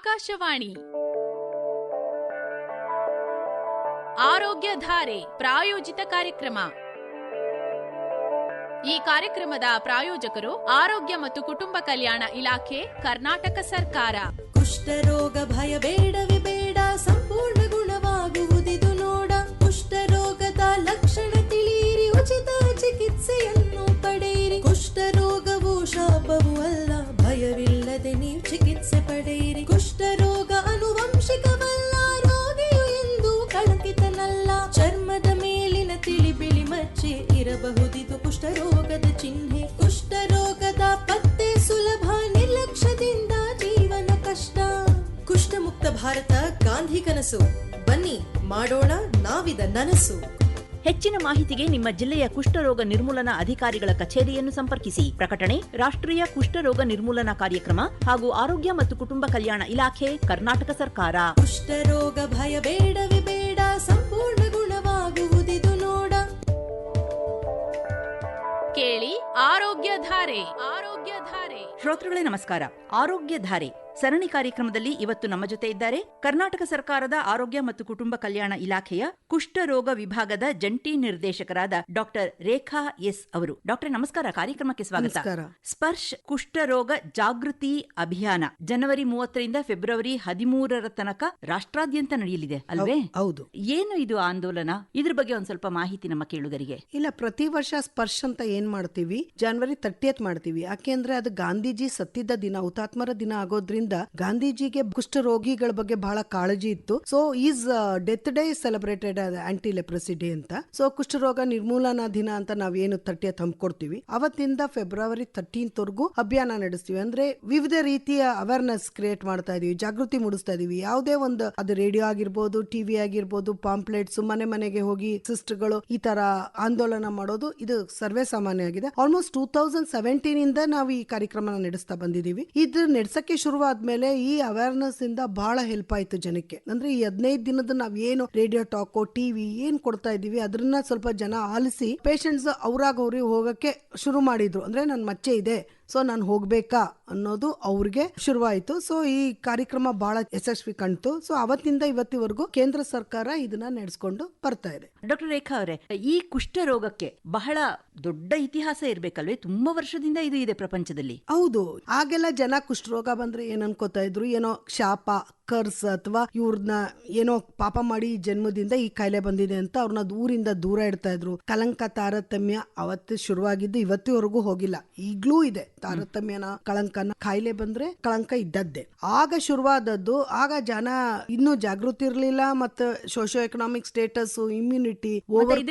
ಆಕಾಶವಾಣಿ. ಆರೋಗ್ಯ ಧಾರೆ ಪ್ರಾಯೋಜಿತ ಕಾರ್ಯಕ್ರಮ. ಈ ಕಾರ್ಯಕ್ರಮದ ಪ್ರಾಯೋಜಕರು ಆರೋಗ್ಯ ಮತ್ತು ಕುಟುಂಬ ಕಲ್ಯಾಣ ಇಲಾಖೆ, ಕರ್ನಾಟಕ ಸರ್ಕಾರ. ಕುಷ್ಠರೋಗ ಭಯ ಬೇಡವೇ ಬೇಡ, ಸಂಪೂರ್ಣ ಗುಣವಾಗುವುದಿದು ನೋಡ. ಕುಷ್ಠರೋಗದ ಲಕ್ಷಣ ತಿಳಿಯಿರಿ, ಉಚಿತ ಚಿಕಿತ್ಸೆಯನ್ನು ಪಡೆಯಿರಿ. ಕುಷ್ಠರೋಗವು ಶಾಪವು ಅಲ್ಲ. ಅನುವಂಶಿಕವಲ್ಲ ರೋಗಿಯು ಎಂದು ಕಳಂಕಿತನಲ್ಲ ಚರ್ಮದ ಮೇಲಿನ ತಿಳಿ ಬಿಳಿ ಮಚ್ಚೆ ಇರಬಹುದಿದು ಕುಷ್ಠರೋಗದ ಚಿಹ್ನೆ. ಕುಷ್ಠರೋಗದ ಪತ್ತೆ ಸುಲಭ ನಿರ್ಲಕ್ಷ್ಯದಿಂದ ಜೀವನ ಕಷ್ಟ. ಕುಷ್ಠಮುಕ್ತ ಭಾರತ ಗಾಂಧಿ ಕನಸು. ಬನ್ನಿ ಮಾಡೋಣ ನಾವಿದ ನನಸು. ಹೆಚ್ಚಿನ ಮಾಹಿತಿಗೆ ನಿಮ್ಮ ಜಿಲ್ಲೆಯ ಕುಷ್ಠರೋಗ ನಿರ್ಮೂಲನಾ ಅಧಿಕಾರಿಗಳ ಕಚೇರಿಯನ್ನು ಸಂಪರ್ಕಿಸಿ. ಪ್ರಕಟಣೆ ರಾಷ್ಟ್ರೀಯ ಕುಷ್ಠರೋಗ ನಿರ್ಮೂಲನಾ ಕಾರ್ಯಕ್ರಮ ಹಾಗೂ ಆರೋಗ್ಯ ಮತ್ತು ಕುಟುಂಬ ಕಲ್ಯಾಣ ಇಲಾಖೆ ಕರ್ನಾಟಕ ಸರ್ಕಾರ. ಕುಷ್ಠರೋಗ ಭಯ ಬೇಡವೇ ಬೇಡ ಸಂಪೂರ್ಣ ಗುಣವಾಗುವುದಿದು ನೋಡ. ಕೇಳಿ ಆರೋಗ್ಯ ಧಾರೆ ಆರೋಗ್ಯ ಧಾರೆ ಶ್ರೋತೃಗಳೇ ನಮಸ್ಕಾರ. ಆರೋಗ್ಯ ಧಾರೆ ಸರಣಿ ಕಾರ್ಯಕ್ರಮದಲ್ಲಿ ಇವತ್ತು ನಮ್ಮ ಜೊತೆ ಇದ್ದಾರೆ ಕರ್ನಾಟಕ ಸರ್ಕಾರದ ಆರೋಗ್ಯ ಮತ್ತು ಕುಟುಂಬ ಕಲ್ಯಾಣ ಇಲಾಖೆಯ ಕುಷ್ಠರೋಗ ವಿಭಾಗದ ಜಂಟಿ ನಿರ್ದೇಶಕರಾದ ಡಾಕ್ಟರ್ ರೇಖಾ ಎಸ್ ಅವರು. ಡಾಕ್ಟರ್ ನಮಸ್ಕಾರ. ಕಾರ್ಯಕ್ರಮಕ್ಕೆ ಸ್ವಾಗತ. ಸ್ಪರ್ಶ ಕುಷ್ಠರೋಗ ಜಾಗೃತಿ ಅಭಿಯಾನ ಜನವರಿ ಮೂವತ್ತರಿಂದ ಫೆಬ್ರವರಿ ಹದಿಮೂರರ ತನಕ ರಾಷ್ಟ್ರಾದ್ಯಂತ ನಡೆಯಲಿದೆ ಅಲ್ವೇ? ಹೌದು. ಏನು ಇದು ಆಂದೋಲನ? ಇದ್ರ ಬಗ್ಗೆ ಒಂದ್ ಸ್ವಲ್ಪ ಮಾಹಿತಿ ನಮ್ಮ ಕೇಳುಗರಿಗೆ. ಇಲ್ಲ ಪ್ರತಿ ವರ್ಷ ಸ್ಪರ್ಶ್ ಅಂತ ಏನ್ ಮಾಡ್ತೀವಿ? ಜನವರಿ ತರ್ಟಿಯತ್ ಮಾಡ್ತೀವಿ. ಯಾಕೆಂದ್ರೆ ಅದು ಗಾಂಧೀಜಿ ಸತ್ತಿದ್ದ ದಿನ ಹುತಾತ್ಮರ ದಿನ ಆಗೋದ್ರಿಂದ ಗಾಂಧೀಜಿಗೆ ಕುಷ್ಠರೋಗಿಗಳ ಬಗ್ಗೆ ಬಹಳ ಕಾಳಜಿ ಇತ್ತು. So is death day celebrated anti leprosy day ಅಂತ. ಸೊ ಕುಷ್ಠರೋಗ ನಿರ್ಮೂಲನಾ ದಿನ ಅಂತ ನಾವೇನು ತಟ್ಟಿಯ ಹಮ್ಮಿಕೊಡ್ತೀವಿ ಅವತ್ತಿಂದ ಫೆಬ್ರವರಿ ತರ್ಟೀನ್ತ್ ವರೆಗೂ ಅಭಿಯಾನ ನಡೆಸ್ತೀವಿ. ಅಂದ್ರೆ ವಿವಿಧ ರೀತಿಯ ಅವೇರ್ನೆಸ್ ಕ್ರಿಯೇಟ್ ಮಾಡ್ತಾ ಇದೀವಿ, ಜಾಗೃತಿ ಮೂಡಿಸ್ತಾ ಇದೀವಿ. ಯಾವುದೇ ಒಂದು, ಅದು ರೇಡಿಯೋ ಆಗಿರ್ಬೋದು ಟಿವಿ ಆಗಿರ್ಬೋದು ಪಾಂಪ್ಲೆಟ್ಸ್ ಮನೆ ಮನೆಗೆ ಹೋಗಿ ಸಿಸ್ಟರ್ಗಳು ಈ ತರ ಆಂದೋಲನ ಮಾಡೋದು ಇದು ಸರ್ವೇ ಸಾಮಾನ್ಯ ಆಗಿದೆ ಆಲ್ಮೋಸ್ಟ್ ಟೂ ತೌಸಂಡ್ ಸೆವೆಂಟೀನ್ ಇಂದ ನಾವು ಈ ಕಾರ್ಯಕ್ರಮನ ನಡೆಸ್ತಾ ಬಂದಿದೀವಿ ಇದು ನಡೆಸಕ್ಕೆ ಶುರುವಾದ್ಮೇಲೆ ಈ ಅವೇರ್ನೆಸ್ ಇಂದ ಬಹಳ ಹೆಲ್ಪ್ ಆಯ್ತು ಜನಕ್ಕೆ. ಅಂದ್ರೆ ಈ ಹದಿನೈದು ದಿನದ ನಾವ್ ಏನು ರೇಡಿಯೋ ಟಾಕೋ ಟಿವಿ ಏನ್ ಕೊಡ್ತಾ ಇದೀವಿ ಅದ್ರನ್ನ ಸ್ವಲ್ಪ ಜನ ಆಲಿಸಿ ಪೇಷಂಟ್ಸ್ ಅವ್ರಾಗ ಅವ್ರಿಗೆ ಹೋಗಕ್ಕೆ ಶುರು ಮಾಡಿದ್ರು. ಅಂದ್ರೆ ನನ್ ಮಚ್ಚೆ ಇದೆ. ಸೊ ನಾನು ಹೋಗ್ಬೇಕಾ ಅನ್ನೋದು ಅವ್ರಿಗೆ ಶುರುವಾಯಿತು. ಸೊ ಈ ಕಾರ್ಯಕ್ರಮ ಬಹಳ ಯಶಸ್ವಿ ಕಾಣ್ತು ಸೊ ಅವತ್ತಿಂದ ಇವತ್ತಿವರೆಗೂ ಕೇಂದ್ರ ಸರ್ಕಾರ ಇದನ್ನ ನಡೆಸ್ಕೊಂಡು ಬರ್ತಾ ಇದೆ. ಡಾಕ್ಟರ್ ರೇಖಾ ಅವರೇ ಈ ಕುಷ್ಠರೋಗಕ್ಕೆ ಬಹಳ ದೊಡ್ಡ ಇತಿಹಾಸ ಇರ್ಬೇಕಲ್ವೇ? ತುಂಬಾ ವರ್ಷದಿಂದ ಇದು ಇದೆ ಪ್ರಪಂಚದಲ್ಲಿ. ಹೌದು. ಆಗೆಲ್ಲ ಜನ ಕುಷ್ಠರೋಗ ಬಂದ್ರೆ ಏನ್ ಅನ್ಕೋತಾ ಇದ್ರು? ಏನೋ ಶಾಪ ಕರ್ಸ್ ಅಥವಾ ಇವ್ರನ್ನ ಏನೋ ಪಾಪ ಮಾಡಿ ಜನ್ಮದಿಂದ ಈ ಕಾಯಿಲೆ ಬಂದಿದೆ ಅಂತ ಅವ್ರನ್ನ ಊರಿಂದ ದೂರ ಇಡ್ತಾ ಇದ್ರು. ಕಲಂಕ ತಾರತಮ್ಯ ಅವತ್ತು ಶುರುವಾಗಿದ್ದು ಇವತ್ತಿವರೆಗೂ ಹೋಗಿಲ್ಲ. ಈಗ್ಲೂ ಇದೆ ತಾರತಮ್ಯನ ಕಳಂಕನ. ಕಾಯಿಲೆ ಬಂದ್ರೆ ಕಳಂಕ ಇದ್ದದ್ದೇ. ಆಗ ಶುರುವಾದದ್ದು ಆಗ ಜನ ಇನ್ನೂ ಜಾಗೃತಿ ಇರ್ಲಿಲ್ಲ ಮತ್ತೆ socio economic status immunity over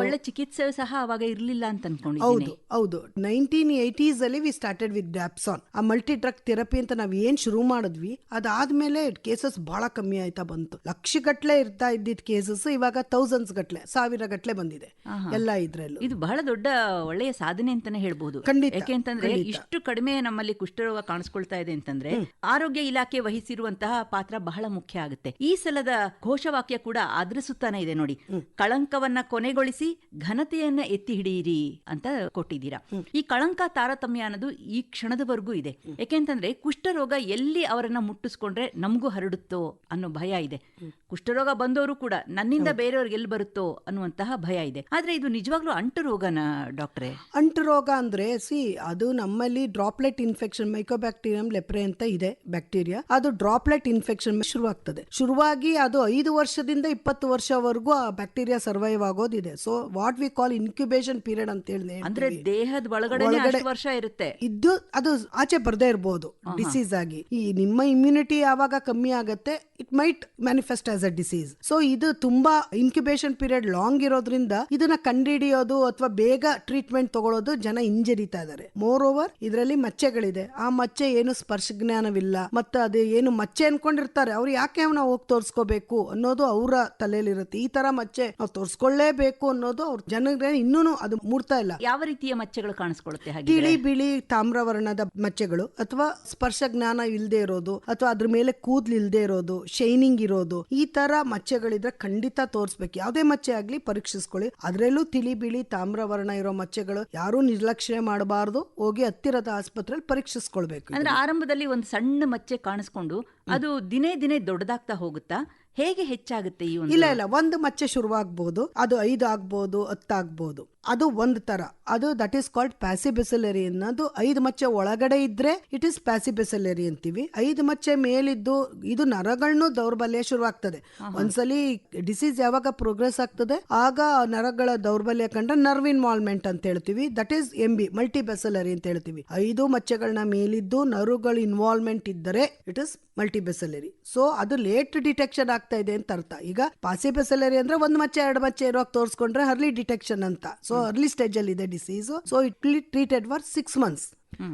ಒಳ್ಳೆ ಚಿಕಿತ್ಸೆ ಸಹ ಅವಾಗ ಇರ್ಲಿಲ್ಲ ಅಂತ ಅನ್ಕೊಂಡಿದ್ದೀನಿ. ಹೌದು ಹೌದು. ನೈನ್ಟೀನ್ ಏಟೀಸ್ ಅಲ್ಲಿ ವಿ ಸ್ಟಾರ್ಟೆಡ್ ವಿತ್ ಡ್ಯಾಪ್ಸಾನ್ ಆ ಮಲ್ಟಿ ಡ್ರಗ್ ಥೆರಪಿ ಅಂತ ನಾವ್ ಏನ್ ಶುರು ಮಾಡಿದ್ವಿ ಅದಾದ್ಮೇಲೆ ಕೇಸಸ್ ಬಹಳ ಕಮ್ಮಿ ಆಯ್ತಾ ಬಂತು. ಲಕ್ಷ ಗಟ್ಟಲೆ ಇರ್ತಾ ಇದ್ದಿದ್ ಕೇಸಸ್ ಇವಾಗ ಥೌಸಂಡ್ಸ್ ಗಟ್ಲೆ ಸಾವಿರ ಗಟ್ಟಲೆ ಬಂದಿದೆ ಎಲ್ಲ ಇದ್ರಲ್ಲೂ. ಇದು ಬಹಳ ದೊಡ್ಡ ಒಳ್ಳೆಯ ಸಾಧನೆ ಅಂತಾನೆ ಹೇಳ್ಬಹುದು ಯಾಕೆಂತಂದ್ರೆ ಇಷ್ಟು ಕಡಿಮೆ ನಮ್ಮಲ್ಲಿ ಕುಷ್ಠರೋಗ ಕಾಣಿಸ್ಕೊಳ್ತಾ ಇದೆ ಅಂತಂದ್ರೆ ಆರೋಗ್ಯ ಇಲಾಖೆ ವಹಿಸಿರುವಂತಹ ಪಾತ್ರ ಬಹಳ ಮುಖ್ಯ ಆಗುತ್ತೆ. ಈ ಸಲದ ಘೋಷವಾಕ್ಯ ಕೂಡ ಆಧರಿಸುತ್ತಾನೆ ಇದೆ ನೋಡಿ. ಕಳಂಕವನ್ನ ಕೊನೆಗೊಳಿಸಿ ಘನತೆಯನ್ನ ಎತ್ತಿ ಹಿಡಿಯಿರಿ ಅಂತ ಕೊಟ್ಟಿದ್ದೀರಾ. ಈ ಕಳಂಕ ತಾರತಮ್ಯ ಅನ್ನೋದು ಈ ಕ್ಷಣದವರೆಗೂ ಇದೆ. ಯಾಕೆಂತಂದ್ರೆ ಕುಷ್ಠರೋಗ ಎಲ್ಲಿ ಅವರನ್ನ ಮುಟ್ಟಿಸ್ಕೊಂಡ್ರೆ ನಮಗೂ ಹರಡುತ್ತೋ ಅನ್ನೋ ಭಯ ಇದೆ. ಕುಷ್ಠರೋಗ ಬಂದವರು ಕೂಡ ನನ್ನಿಂದ ಬೇರೆಯವ್ರಿಗೆ ಎಲ್ಲಿ ಬರುತ್ತೋ ಅನ್ನುವಂತಹ ಭಯ ಇದೆ. ಆದ್ರೆ ಇದು ನಿಜವಾಗ್ಲೂ ಅಂಟು ರೋಗನ ಡಾಕ್ಟ್ರೆ? ಅಂಟು ರೋಗ ಅಂದ್ರೆ ಸಿ ಅದು ನಮ್ಮಲ್ಲಿ ಡ್ರಾಪ್ಲೆಟ್ ಇನ್ಫೆಕ್ಷನ್ ಮೈಕೋಬ್ಯಾಕ್ಟೀರಿಯಂ ಲೆಪ್ರೆ ಅಂತ ಇದೆ ಬ್ಯಾಕ್ಟೀರಿಯಾ. ಅದು ಡ್ರಾಪ್ಲೆಟ್ ಇನ್ಫೆಕ್ಷನ್ ಶುರುವಾಗ್ತದೆ. ಶುರುವಾಗಿ ಅದು ಐದು ವರ್ಷದಿಂದ ಇಪ್ಪತ್ತು ವರ್ಷವರೆಗೂ ಆ bacteria survive ಆಗೋದಿದೆ. So what we call incubation period ಅಂತ ಹೇಳಿ ಅಂದ್ರೆ ದೇಹದ ಒಳಗಡೆ ವರ್ಷ ಇರುತ್ತೆ. ಇದ್ದು ಅದು ಆಚೆ ಬರ್ದೇ ಇರಬಹುದು ಡಿಸೀಸ್ ಆಗಿ. ಈ ನಿಮ್ಮ ಇಮ್ಯುನಿಟಿ ಯಾವಾಗ ಕಮ್ಮಿ ಆಗತ್ತೆ it might manifest as a disease so ಇದು ತುಂಬಾ ಇನ್ಕ್ಯುಬೇಷನ್ ಪೀರಿಯಡ್ ಲಾಂಗ್ ಇರೋದ್ರಿಂದ ಇದನ್ನ ಕಂಡಿಡಿಯೋದು ಅಥವಾ ಬೇಗ ಟ್ರೀಟ್ಮೆಂಟ್ ತಗೊಳ್ಳೋದು ಜನ ಹಿಂಜರಿತಾ ಇದಾರೆ. ಮೋರ್ ಓವರ್ ಇದರಲ್ಲಿ ಮಚ್ಚೆಗಳಿದೆ. ಆ ಮಚ್ಚೆ ಏನು ಸ್ಪರ್ಶ ಜ್ಞಾನವಿಲ್ಲ. ಮತ್ತೆ ಅದು ಏನು ಮಚ್ಚೆ ಅನ್ಕೊಂಡಿರ್ತಾರೆ. ಅವ್ರು ಯಾಕೆ ನಾವು ಹೋಗಿ ತೋರ್ಸ್ಕೋಬೇಕು ಅನ್ನೋದು ಅವರ ತಲೆಯಲ್ಲಿರುತ್ತೆ. ಈ ತರ ಮಚ್ಚೆ ನಾವು ತೋರಿಸ್ಕೊಳ್ಳೇಬೇಕು ಅನ್ನೋದು ಅವ್ರ ಜನರಿಗೆ ಇನ್ನೂ ಅದು ಮೂಡ್ತಾ ಇಲ್ಲ. ಯಾವ ರೀತಿಯ ಮಚ್ಚೆಗಳು ಕಾಣಿಸ್ಕೊಳ್ಳುತ್ತೆ ತಿಳಿ ಬಿಳಿ ತಾಮ್ರವರ್ಣದ ಮಚ್ಚೆಗಳು ಅಥವಾ ಸ್ಪರ್ಶ ಜ್ಞಾನ ಇಲ್ಲದೆ ಇರೋದು ಅಥವಾ ಅದ್ರ ಮೇಲೆ ಕೂದಲು ಕೂದ್ಲು ಇಲ್ದೇ ಇರೋದು ಶೈನಿಂಗ್ ಇರೋದು ಈ ತರ ಮಚ್ಚೆಗಳಿದ್ರೆ ಖಂಡಿತ ತೋರಿಸ್ಬೇಕು. ಯಾವುದೇ ಮಚ್ಚೆ ಆಗ್ಲಿ ಪರೀಕ್ಷಿಸ್ಕೊಳ್ಳಿ. ಅದ್ರಲ್ಲೂ ತಿಳಿ ಬಿಳಿ ತಾಮ್ರವರ್ಣ ಇರೋ ಮಚ್ಚೆಗಳು ಯಾರು ನಿರ್ಲಕ್ಷ್ಯ ಮಾಡಬಾರದು. ಹೋಗಿ ಹತ್ತಿರದ ಆಸ್ಪತ್ರೆಯಲ್ಲಿ ಪರೀಕ್ಷಿಸ್ಕೊಳ್ಬೇಕು ಅಂದ್ರೆ ಆರಂಭದಲ್ಲಿ ಒಂದು ಸಣ್ಣ ಮಚ್ಚೆ ಕಾಣಿಸ್ಕೊಂಡು ಅದು ದಿನೇ ದಿನೇ ದೊಡ್ಡದಾಗ್ತಾ ಹೋಗುತ್ತಾ? ಹೇಗೆ ಹೆಚ್ಚಾಗುತ್ತೆ ಈ ಇಲ್ಲ ಇಲ್ಲ. ಒಂದು ಮಚ್ಚೆ ಶುರುವಾಗಬಹುದು ಅದು ಐದು ಆಗ್ಬಹುದು ಹತ್ತಾಗ್ಬೋದು ಅದು ಒಂದು ತರ. ಅದು ದಟ್ ಈಸ್ ಕಾಲ್ಡ್ ಪ್ಯಾಸಿಬೆಸಲರಿ ಅನ್ನೋದು ಐದು ಮಚ್ಚೆ ಒಳಗಡೆ ಇದ್ರೆ ಇಟ್ ಇಸ್ ಪ್ಯಾಸಿಬೆಸಲರಿ ಅಂತೀವಿ. ಐದು ಮಚ್ಚೆ ಮೇಲಿದ್ದು ಇದು ನರಗಳನ್ನು ದೌರ್ಬಲ್ಯ ಶುರುವಾಗ್ತದೆ. ಒಂದ್ಸಲಿ ಡಿಸೀಸ್ ಯಾವಾಗ ಪ್ರೋಗ್ರೆಸ್ ಆಗ್ತದೆ ಆಗ ನರಗಳ ದೌರ್ಬಲ್ಯ ಕಂಡ್ರೆ ನರ್ವ್ ಇನ್ವಾಲ್ವ್ಮೆಂಟ್ ಅಂತ ಹೇಳ್ತೀವಿ. That is M B multi bacillary ಅಂತ ಹೇಳ್ತೀವಿ. ಐದು ಮಚ್ಚೆಗಳನ್ನ ಮೇಲಿದ್ದು ನರುಗಳ ಇನ್ವಾಲ್ವ್ಮೆಂಟ್ ಇದ್ದರೆ it is multi bacillary so ಅದು ಲೇಟ್ ಡಿಟೆಕ್ಷನ್ ಆಗ್ತಾ ಇದೆ ಅಂತ ಅರ್ಥ. ಈಗ ಪಾಸಿ ಬೆಸಲರಿ ಅಂದ್ರೆ ಒಂದು ಮಚ್ಚೆ ಎರಡು ಮಚ್ಚೆ ಇರುವಾಗ ತೋರಿಸ್ಕೊಂಡ್ರೆ ಅರ್ಲಿ ಡಿಟೆಕ್ಷನ್ ಅಂತ. ಸೊ ಅರ್ಲಿ ಸ್ಟೇಜ್ ಅಲ್ಲಿ ಇದೆ disease so it will treated for six months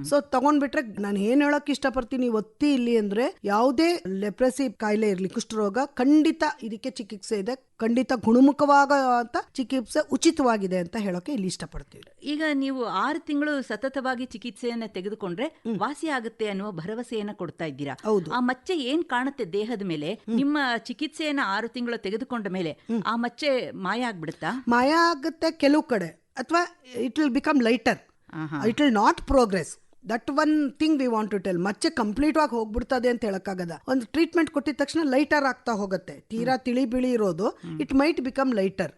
so ತಗೊಂಡ್ಬಿಟ್ರೆ ನಾನು ಏನ್ ಹೇಳಕ್ ಇಷ್ಟಪಡ್ತೀನಿ ಒತ್ತಿ ಇಲ್ಲಿ ಅಂದ್ರೆ ಯಾವುದೇ ಲೆಪ್ರೆಸಿ ಕಾಯಿಲೆ ಇರ್ಲಿ ಕುಷ್ಠರೋಗ ಖಂಡಿತ ಇದಕ್ಕೆ ಚಿಕಿತ್ಸೆ ಇದೆ ಖಂಡಿತ ಗುಣಮುಖವಾಗುವಂತ ಚಿಕಿತ್ಸೆ ಉಚಿತವಾಗಿದೆ ಅಂತ ಹೇಳೋಕೆ ಇಲ್ಲಿ ಇಷ್ಟಪಡ್ತೀವಿ ಈಗ ನೀವು ಆರು ತಿಂಗಳು ಸತತವಾಗಿ ಚಿಕಿತ್ಸೆಯನ್ನ ತೆಗೆದುಕೊಂಡ್ರೆ ವಾಸಿ ಆಗುತ್ತೆ ಅನ್ನುವ ಭರವಸೆಯನ್ನ ಕೊಡ್ತಾ ಇದ್ದೀರಾ? ಹೌದು. ಆ ಮಚ್ಚೆ ಏನ್ ಕಾಣುತ್ತೆ ದೇಹದ ಮೇಲೆ? ನಿಮ್ಮ ಚಿಕಿತ್ಸೆಯನ್ನ ಆರು ತಿಂಗಳು ತೆಗೆದುಕೊಂಡ ಮೇಲೆ ಆ ಮಚ್ಚೆ ಮಾಯ ಆಗ್ಬಿಡುತ್ತಾ? ಮಾಯ ಆಗುತ್ತೆ ಕೆಲವು ಕಡೆ ಅಥವಾ it will become lighter. It will not progress. That one thing we want to tell. ಮಚ್ಚೆ ಕಂಪ್ಲೀಟ್ ಆಗಿ ಹೋಗ್ಬಿಡ್ತದೆ ಅಂತ ಹೇಳಕ್ಕಾಗದ. ಒಂದು ಟ್ರೀಟ್ಮೆಂಟ್ ಕೊಟ್ಟಿದ ತಕ್ಷಣ ಲೈಟರ್ ಆಗ್ತಾ ಹೋಗುತ್ತೆ. ತೀರಾ ತಿಳಿ ಬಿಳಿ ಇರೋದು. It might become lighter.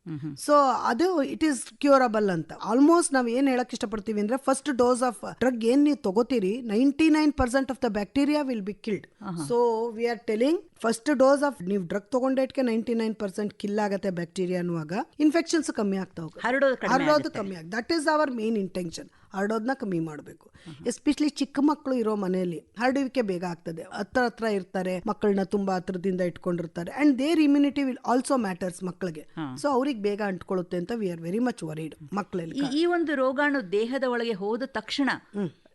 So ಅದು ಇಟ್ ಈಸ್ ಕ್ಯೂರಬಲ್ ಅಂತ. ಆಲ್ಮೋಸ್ಟ್ ನಾವ್ ಏನ್ ಹೇಳಕ್ ಇಷ್ಟಪಡ್ತೀವಿ ಅಂದ್ರೆ ಫಸ್ಟ್ ಡೋಸ್ ಆಫ್ ಡ್ರಗ್ ಏನ್ ನೀವು ತಗೋತೀರಿ ninety nine percent of the bacteria will be killed. So we are telling first dose of ನೀವು ಡ್ರಗ್ ತಗೊಂಡೇಟ್ಗೆ ನೈಂಟಿ ನೈನ್ ಪರ್ಸೆಂಟ್ ಕಿಲ್ ಆಗತ್ತೆ ಬ್ಯಾಕ್ಟೀರಿಯಾ ಅನ್ನುವಾಗ ಇನ್ಫೆಕ್ಷನ್ಸ್ ಕಮ್ಮಿ ಆಗ್ತಾ ಹೋಗುತ್ತೆ. ಹರಡೋದು. ಕಮ್ಮಿ ಆಗುತ್ತೆ that is our main intention ಹರಡೋದನ್ನ ಕಮ್ಮಿ ಮಾಡಬೇಕು. ಎಸ್ಪೆಷಲಿ ಚಿಕ್ಕ ಮಕ್ಕಳು ಇರೋ ಮನೆಯಲ್ಲಿ ಹರಡುವಿಕೆ ಬೇಗ ಆಗ್ತದೆ. ಹತ್ರ ಹತ್ರ ಇರ್ತಾರೆ ಮಕ್ಕಳನ್ನ ತುಂಬಾ ಹತ್ರದಿಂದ ಇಟ್ಕೊಂಡಿರ್ತಾರೆ. And their immunity will also matters ಮಕ್ಕಳಿಗೆ. ಸೊ ಅವ್ರಿಗೆ ಬೇಗ ಅಂಟ್ಕೊಳ್ಳುತ್ತೆ ಅಂತ we are very much worried ಮಕ್ಕಳಲ್ಲಿ ಈ ಒಂದು ರೋಗಾಣು ದೇಹದ ಒಳಗೆ ಹೋದ ತಕ್ಷಣ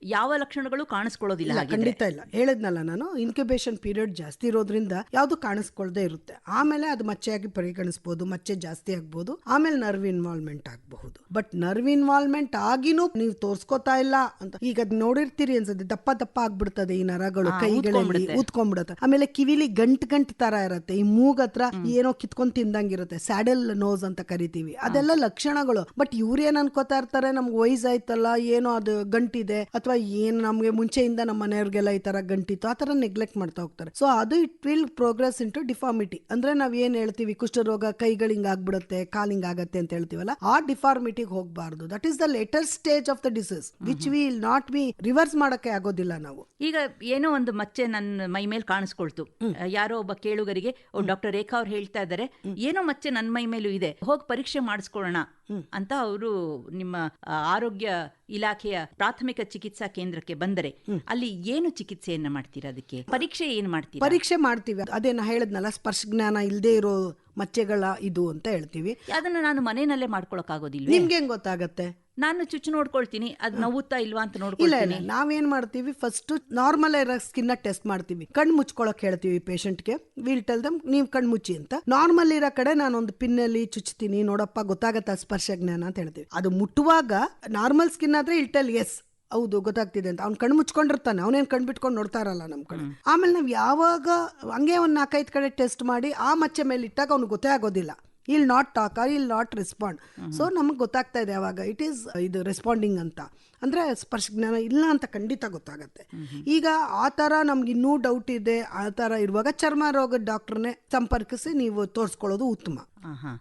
ಯಾವ ಲಕ್ಷಣಗಳು ಕಾಣಿಸ್ಕೊಳ್ಳೋದಿಲ್ಲ ಖಂಡಿತ ಇಲ್ಲ. ಹೇಳಿದ್ನಲ್ಲ ನಾನು ಇನ್ಕ್ಯುಬೇಷನ್ ಪೀರಿಯಡ್ ಜಾಸ್ತಿ ಇರೋದ್ರಿಂದ ಯಾವುದು ಕಾಣಿಸ್ಕೊಳ್ಳದೆ ಇರುತ್ತೆ. ಆಮೇಲೆ ಅದು ಮಚ್ಚೆಯಾಗಿ ಪರಿಗಣಿಸಬಹುದು ಮಚ್ಚೆ ಜಾಸ್ತಿ ಆಗ್ಬಹುದು ಆಮೇಲೆ ನರ್ವ್ ಇನ್ವಾಲ್ವ್ಮೆಂಟ್ ಆಗಬಹುದು. ಬಟ್ ನರ್ವ್ ಇನ್ವಾಲ್ವ್ಮೆಂಟ್ ಆಗಿನೂ ನೀವು ತೋರ್ಸ್ಕೊತಾ ಇಲ್ಲ ಅಂತ ಈಗ ಅದ್ ನೋಡಿರ್ತೀರಿ ಅನ್ಸುತ್ತೆ ದಪ್ಪ ದಪ್ಪ ಆಗ್ಬಿಡ್ತದೆ ಈ ನರಗಳು ಕೈಗಳಲ್ಲಿ. ಊದ್ಕೊಂಡ್ಬಿಡುತ್ತೆ. ಆಮೇಲೆ ಕಿವಿಲಿ ಗಂಟ್ ಗಂಟ್ ತರ ಇರುತ್ತೆ ಈ ಮೂಗ್ ಹತ್ರ ಏನೋ ಕಿತ್ಕೊಂಡ್ ತಿಂದಂಗಿರುತ್ತೆ ಸ್ಯಾಡಲ್ ನೋಸ್ ಅಂತ ಕರಿತೀವಿ. ಅದೆಲ್ಲ ಲಕ್ಷಣಗಳು. ಬಟ್ ಇವ್ರೇನ್ ಅನ್ಕೋತಾ ಇರ್ತಾರೆ ನಮ್ಗೆ ವಯಸ್ಸಾಯ್ತಲ್ಲ ಏನೋ ಅದು ಗಂಟಿದೆ ಅಥವಾ ಏನ್ ನಮ್ಗೆ ಮುಂಚೆಯಿಂದ ನಮ್ಮ ಮನೆಯವ್ರಿಗೆಲ್ಲ ಈ ತರ ಗಂಟಿತ್ತು ಆ ತರ ನೆಗ್ಲೆಕ್ಟ್ ಮಾಡ್ತಾ ಹೋಗ್ತಾರೆ. ಸೊ ಅದು it will progress into deformity ಅಂದ್ರೆ ನಾವ್ ಏನ್ ಹೇಳ್ತೀವಿ ಕುಷ್ಠರೋಗ ಕೈಗಳು ಹಿಂಗ್ ಆಗ್ಬಿಡುತ್ತೆ ಕಾಲಿಂಗ್ ಆಗತ್ತೆ ಅಂತ ಹೇಳ್ತೀವಲ್ಲ ಆ ಡಿಫಾರ್ಮಿಟಿಗೆ ಹೋಗ್ಬಾರ್ದು. That is the latest stage of the disease which will not be reverse ಮಾಡಕ್ಕೆ ಆಗೋದಿಲ್ಲ ನಾವು. ಈಗ ಏನೋ ಒಂದು ಮಚ್ಚೆ ನನ್ನ ಮೈ ಮೇಲೆ ಕಾಣಿಸ್ಕೊಳ್ತು. ಯಾರೋ ಒಬ್ಬ ಕೇಳುಗರಿಗೆ ಡಾಕ್ಟರ್ ರೇಖಾ ಅವ್ರು ಹೇಳ್ತಾ ಇದ್ದಾರೆ ಏನೋ ಮಚ್ಚೆ ನನ್ನ ಮೈ ಮೇಲೂ ಇದೆ ಹೋಗಿ ಪರೀಕ್ಷೆ ಮಾಡಿಸ್ಕೊಳ್ಳೋಣ ಅಂತ ಅವರು ನಿಮ್ಮ ಆರೋಗ್ಯ ಇಲಾಖೆಯ ಪ್ರಾಥಮಿಕ ಚಿಕಿತ್ಸಾ ಕೇಂದ್ರಕ್ಕೆ ಬಂದರೆ ಅಲ್ಲಿ ಏನು ಚಿಕಿತ್ಸೆಯನ್ನ ಮಾಡ್ತೀರಾ ಅದಕ್ಕೆ? ಪರೀಕ್ಷೆ ಏನ್ ಮಾಡ್ತೀರಾ? ಪರೀಕ್ಷೆ ಮಾಡ್ತೀವಿ. ಅದೇ ನಾ ಹೇಳಿದ್ನಲ್ಲ ಸ್ಪರ್ಶ ಜ್ಞಾನ ಇಲ್ಲದೆ ಇರೋ ಮಚ್ಚೆಗಳ ಇದು ಅಂತ ಹೇಳ್ತೀವಿ. ಅದನ್ನ ನಾನು ಮನೆಯಲ್ಲೇ ಮಾಡ್ಕೊಳಕ್ಕಾಗೋದಿಲ್ಲ ನಿಮ್ಗೆ ಹೆಂಗ್ ಗೊತ್ತಾಗತ್ತೆ? ನಾನು ಚುಚ್ಚು ನೋಡ್ಕೊಳ್ತೀನಿ ಅದು ನೋವುತ್ತಾ ಇಲ್ವಾ ಅಂತ ನೋಡ್ಕೊಳ್ತೀನಿ. ನಾವೇನ್ ಮಾಡ್ತೀವಿ? ಫಸ್ಟ್ ನಾರ್ಮಲ್ ಇರೋ ಸ್ಕಿನ್ ಟೆಸ್ಟ್ ಮಾಡ್ತೀವಿ. ಕಣ್ ಮುಚ್ಕೊಳಕ್ ಹೇಳ್ತೀವಿ ಪೇಷಂಟ್ಗೆ ವೀಲ್ ಟೆಲ್ ದಮ್ ನೀವ್ ಕಣ್ ಮುಚ್ಚಿ ಅಂತ. ನಾರ್ಮಲ್ ಇರೋ ಕಡೆ ನಾನೊಂದು ಪಿನ್ನಲ್ಲಿ ಚುಚ್ತೀನಿ. ನೋಡಪ್ಪ ಗೊತ್ತಾಗತ್ತ ಸ್ಪರ್ಶ ಜ್ಞಾನ ಅಂತ ಹೇಳ್ತೀವಿ. ಅದು ಮುಟ್ಟುವಾಗ ನಾರ್ಮಲ್ ಸ್ಕಿನ್ ಆದ್ರೆ ಇಲ್ ಟೆಲ್ ಎಸ್ ಹೌದು ಗೊತ್ತಾಗ್ತಿದೆ ಅಂತ. ಅವ್ನು ಕಣ್ಣು ಮುಚ್ಕೊಂಡಿರ್ತಾನೆ. ಅವನೇನು ಕಣ್ ಬಿಟ್ಕೊಂಡು ನೋಡ್ತಾ ಇರಲ್ಲ ನಮ್ ಕಡೆ ಆಮೇಲೆ ನಾವು ಯಾವಾಗ ಹಂಗೆ ಒಂದ್ ನಾಲ್ಕೈದು ಕಡೆ ಟೆಸ್ಟ್ ಮಾಡಿ ಆ ಮಚ್ಚೆ ಮೇಲೆ ಇಟ್ಟಾಗ ಅವ್ನಿಗೆ ಗೊತ್ತೇ ಆಗೋದಿಲ್ಲ. He'll not talk he'll not respond so ನಮಗೆ ಗೊತ್ತಾಗ್ತಾ ಇದೆ ಅವಾಗ. ಇಟ್ ಈಸ್ ಇದು ರೆಸ್ಪಾಂಡಿಂಗ್ ಅಂತ. ಅಂದ್ರೆ ಸ್ಪರ್ಶ ಜ್ಞಾನ ಇಲ್ಲ ಅಂತ ಖಂಡಿತ ಗೊತ್ತಾಗತ್ತೆ. ಈಗ ಆ ಥರ ನಮ್ಗೆ ಇನ್ನೂ ಡೌಟ್ ಇದೆ ಆ ಥರ ಇರುವಾಗ ಚರ್ಮ ರೋಗದ ಡಾಕ್ಟರ್ನೇ ಸಂಪರ್ಕಿಸಿ ನೀವು ತೋರಿಸ್ಕೊಳ್ಳೋದು ಉತ್ತಮ.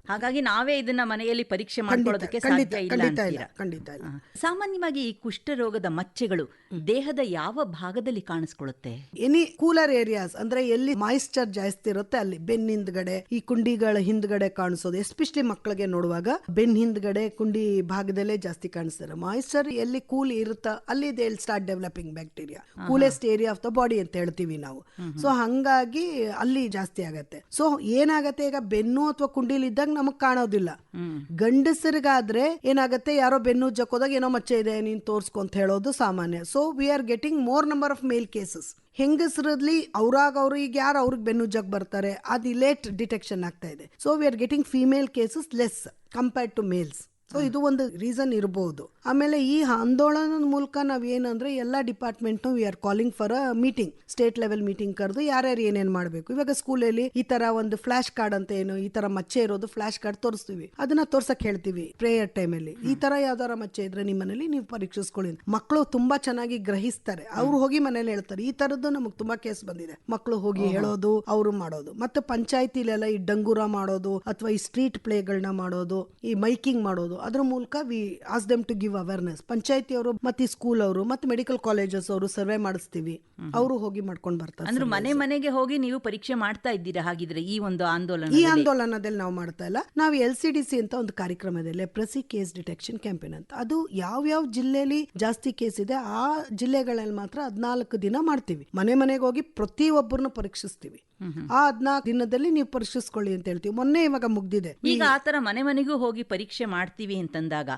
ಹಾಗಾಗಿ ನಾವೇ ಇದನ್ನ ಮನೆಯಲ್ಲಿ ಪರೀಕ್ಷೆ ಮಾಡಿಕೊಳ್ಳೋದಕ್ಕೆ ಸಾಧ್ಯ ಇಲ್ಲ ಖಂಡಿತ ಇಲ್ಲ ಸಾಮಾನ್ಯವಾಗಿ ಈ ಕುಷ್ಠರೋಗದ ಮಚ್ಚೆಗಳು ದೇಹದ ಯಾವ ಭಾಗದಲ್ಲಿ ಕಾಣಿಸ್ಕೊಳ್ಳುತ್ತೆ? ಎನಿ ಕೂಲರ್ ಏರಿಯಾಸ್ ಅಂದ್ರೆ ಎಲ್ಲಿ ಮಾಯಿಶ್ಚರ್ ಜಾಸ್ತಿ ಇರುತ್ತೆ ಅಲ್ಲಿ ಬೆನ್ ಹಿಂದ್ಗಡೆ ಈ ಕುಂಡಿಗಳ ಹಿಂದ್ಗಡೆ ಕಾಣಿಸೋದು ಎಸ್ಪೆಷಲಿ ಮಕ್ಕಳಿಗೆ ನೋಡುವಾಗ ಬೆನ್ ಹಿಂದ್ಗಡೆ ಕುಂಡಿ ಭಾಗದಲ್ಲೇ ಜಾಸ್ತಿ ಕಾಣಿಸ್ತಾರೆ. ಮಾಯಿಶ್ಚರ್ ಎಲ್ಲಿ ಕೂಲ್ ಇರುತ್ತ? ಅಲ್ಲಿ they start developing bacteria coolest area of the body ಅಂತ ಹೇಳ್ತೀವಿ ನಾವು. ಸೊ ಹಂಗಾಗಿ ಅಲ್ಲಿ ಜಾಸ್ತಿ ಆಗತ್ತೆ. ಸೊ ಏನಾಗತ್ತೆ? ಈಗ ಬೆನ್ನು ಅಥವಾ ಕುಂಡಿಲಿ ಇದ್ದಾಗ ನಮಗ್ ಕಾಣೋದಿಲ್ಲ. ಗಂಡಸರಿಗಾದ್ರೆ ಏನಾಗತ್ತೆ? ಯಾರೋ ಬೆನ್ನು ಜಕ್ಕೋದಾಗ ಏನೋ ಮಚ್ಚೆ ಇದೆ ನೀನ್ ತೋರ್ಸ್ಕೊ ಅಂತ ಹೇಳೋದು ಸಾಮಾನ್ಯ. So we are getting more number of male cases ಹೆಂಗಸರಲ್ಲಿ ಅವ್ರಾಗ ಅವ್ರು ಈಗ ಯಾರು ಅವ್ರಿಗೆ ಬೆನ್ನು ಜಗ್ ಬರ್ತಾರೆ? ಅದು ಲೇಟ್ ಡಿಟೆಕ್ಷನ್ ಆಗ್ತಾ ಇದೆ. So we are getting female cases less compared to males so ಇದು ಒಂದು ರೀಸನ್ ಇರಬಹುದು ಆಮೇಲೆ ಈ ಆಂದೋಲನದ ಮೂಲಕ ನಾವ್ ಏನಂದ್ರೆ ಎಲ್ಲಾ department we are calling for a meeting state level meeting ಕರೆದು ಯಾರ್ಯಾರು ಏನೇನ್ ಮಾಡಬೇಕು. ಇವಾಗ ಸ್ಕೂಲಲ್ಲಿ ಈ ತರ ಒಂದು ಫ್ಲಾಶ್ ಕಾರ್ಡ್ ಅಂತ ಏನು ಈ ತರ ಮಚ್ಚೆ ಇರೋದು ಫ್ಲಾಶ್ ಕಾರ್ಡ್ ತೋರಿಸ್ತೀವಿ. ಅದನ್ನ ತೋರ್ಸಕ್ ಹೇಳ್ತೀವಿ ಪ್ರೇಯರ್ ಟೈಮಲ್ಲಿ ಈ ತರ ಯಾವ್ದಾರ ಮಚ್ಚೆ ಇದ್ರೆ ನಿಮ್ಮ ಮನೇಲಿ ನೀವು ಪರೀಕ್ಷಿಸ್ಕೊಳ್ಳಿ. ಮಕ್ಕಳು ತುಂಬಾ ಚೆನ್ನಾಗಿ ಗ್ರಹಿಸ್ತಾರೆ. ಅವ್ರು ಹೋಗಿ ಮನೇಲಿ ಹೇಳ್ತಾರೆ. ಈ ತರದ್ದು ನಮಗ್ ತುಂಬಾ ಕೇಸ್ ಬಂದಿದೆ. ಮಕ್ಕಳು ಹೋಗಿ ಹೇಳೋದು ಅವರು ಮಾಡೋದು. ಮತ್ತೆ ಪಂಚಾಯತಿಲೆಲ್ಲ ಈ ಡಂಗೂರ ಮಾಡೋದು ಅಥವಾ ಈ ಸ್ಟ್ರೀಟ್ ಪ್ಲೇಗಳನ್ನ ಮಾಡೋದು ಈ ಮೈಕಿಂಗ್ ಮಾಡೋದು ಅದ್ರ ಮೂಲಕ we ask them to give awareness ಪಂಚಾಯತಿ ಅವರು ಮತ್ತೆ ಸ್ಕೂಲ್ ಅವರು ಮತ್ತೆ ಮೆಡಿಕಲ್ ಕಾಲೇಜಸ್ ಅವರು ಸರ್ವೆ ಮಾಡಿಸ್ತೀವಿ. ಅವರು ಹೋಗಿ ಮಾಡ್ಕೊಂಡು ಬರ್ತಾರೆ ಅಂದ್ರೆ ಮನೆ ಮನೆಗೆ ಹೋಗಿ ನೀವು ಪರೀಕ್ಷೆ ಮಾಡ್ತಾ ಇದ್ದೀರಾ ಹಾಗಿದ್ರೆ ಈ ಒಂದು ಆಂದೋಲನ ಈ ಆಂದೋಲನದಲ್ಲಿ ನಾವು ಮಾಡ್ತಾ ಇಲ್ಲ. ನಾವು ಎಲ್ ಸಿ ಡಿ ಸಿ ಅಂತ ಒಂದು ಕಾರ್ಯಕ್ರಮ ಇದೆ ಲೆಪ್ರಸಿ ಕೇಸ್ ಡಿಟೆಕ್ಷನ್ ಕ್ಯಾಂಪೇನ್ ಅಂತ. ಅದು ಯಾವ ಜಿಲ್ಲೆಯಲ್ಲಿ ಜಾಸ್ತಿ ಕೇಸ್ ಇದೆ ಆ ಜಿಲ್ಲೆಗಳಲ್ಲಿ ಮಾತ್ರ ಹದ್ನಾಲ್ಕು ದಿನ ಮಾಡ್ತೀವಿ. ಮನೆ ಮನೆಗೆ ಹೋಗಿ ಪ್ರತಿ ಒಬ್ಬರನ್ನು ಪರೀಕ್ಷಿಸ್ತೀವಿ. ಆ ಹದ್ನಾಲ್ಕು ದಿನದಲ್ಲಿ ನೀವು ಪರೀಕ್ಷಿಸ್ಕೊಳ್ಳಿ ಅಂತ ಹೇಳ್ತೀವಿ. ಮೊನ್ನೆ ಇವಾಗ ಮುಗ್ದಿದೆ. ಈಗ ಆತರ ಮನೆ ಮನೆಗೂ ಹೋಗಿ ಪರೀಕ್ಷೆ ಮಾಡ್ತೀವಿ ಅಂತಂದಾಗ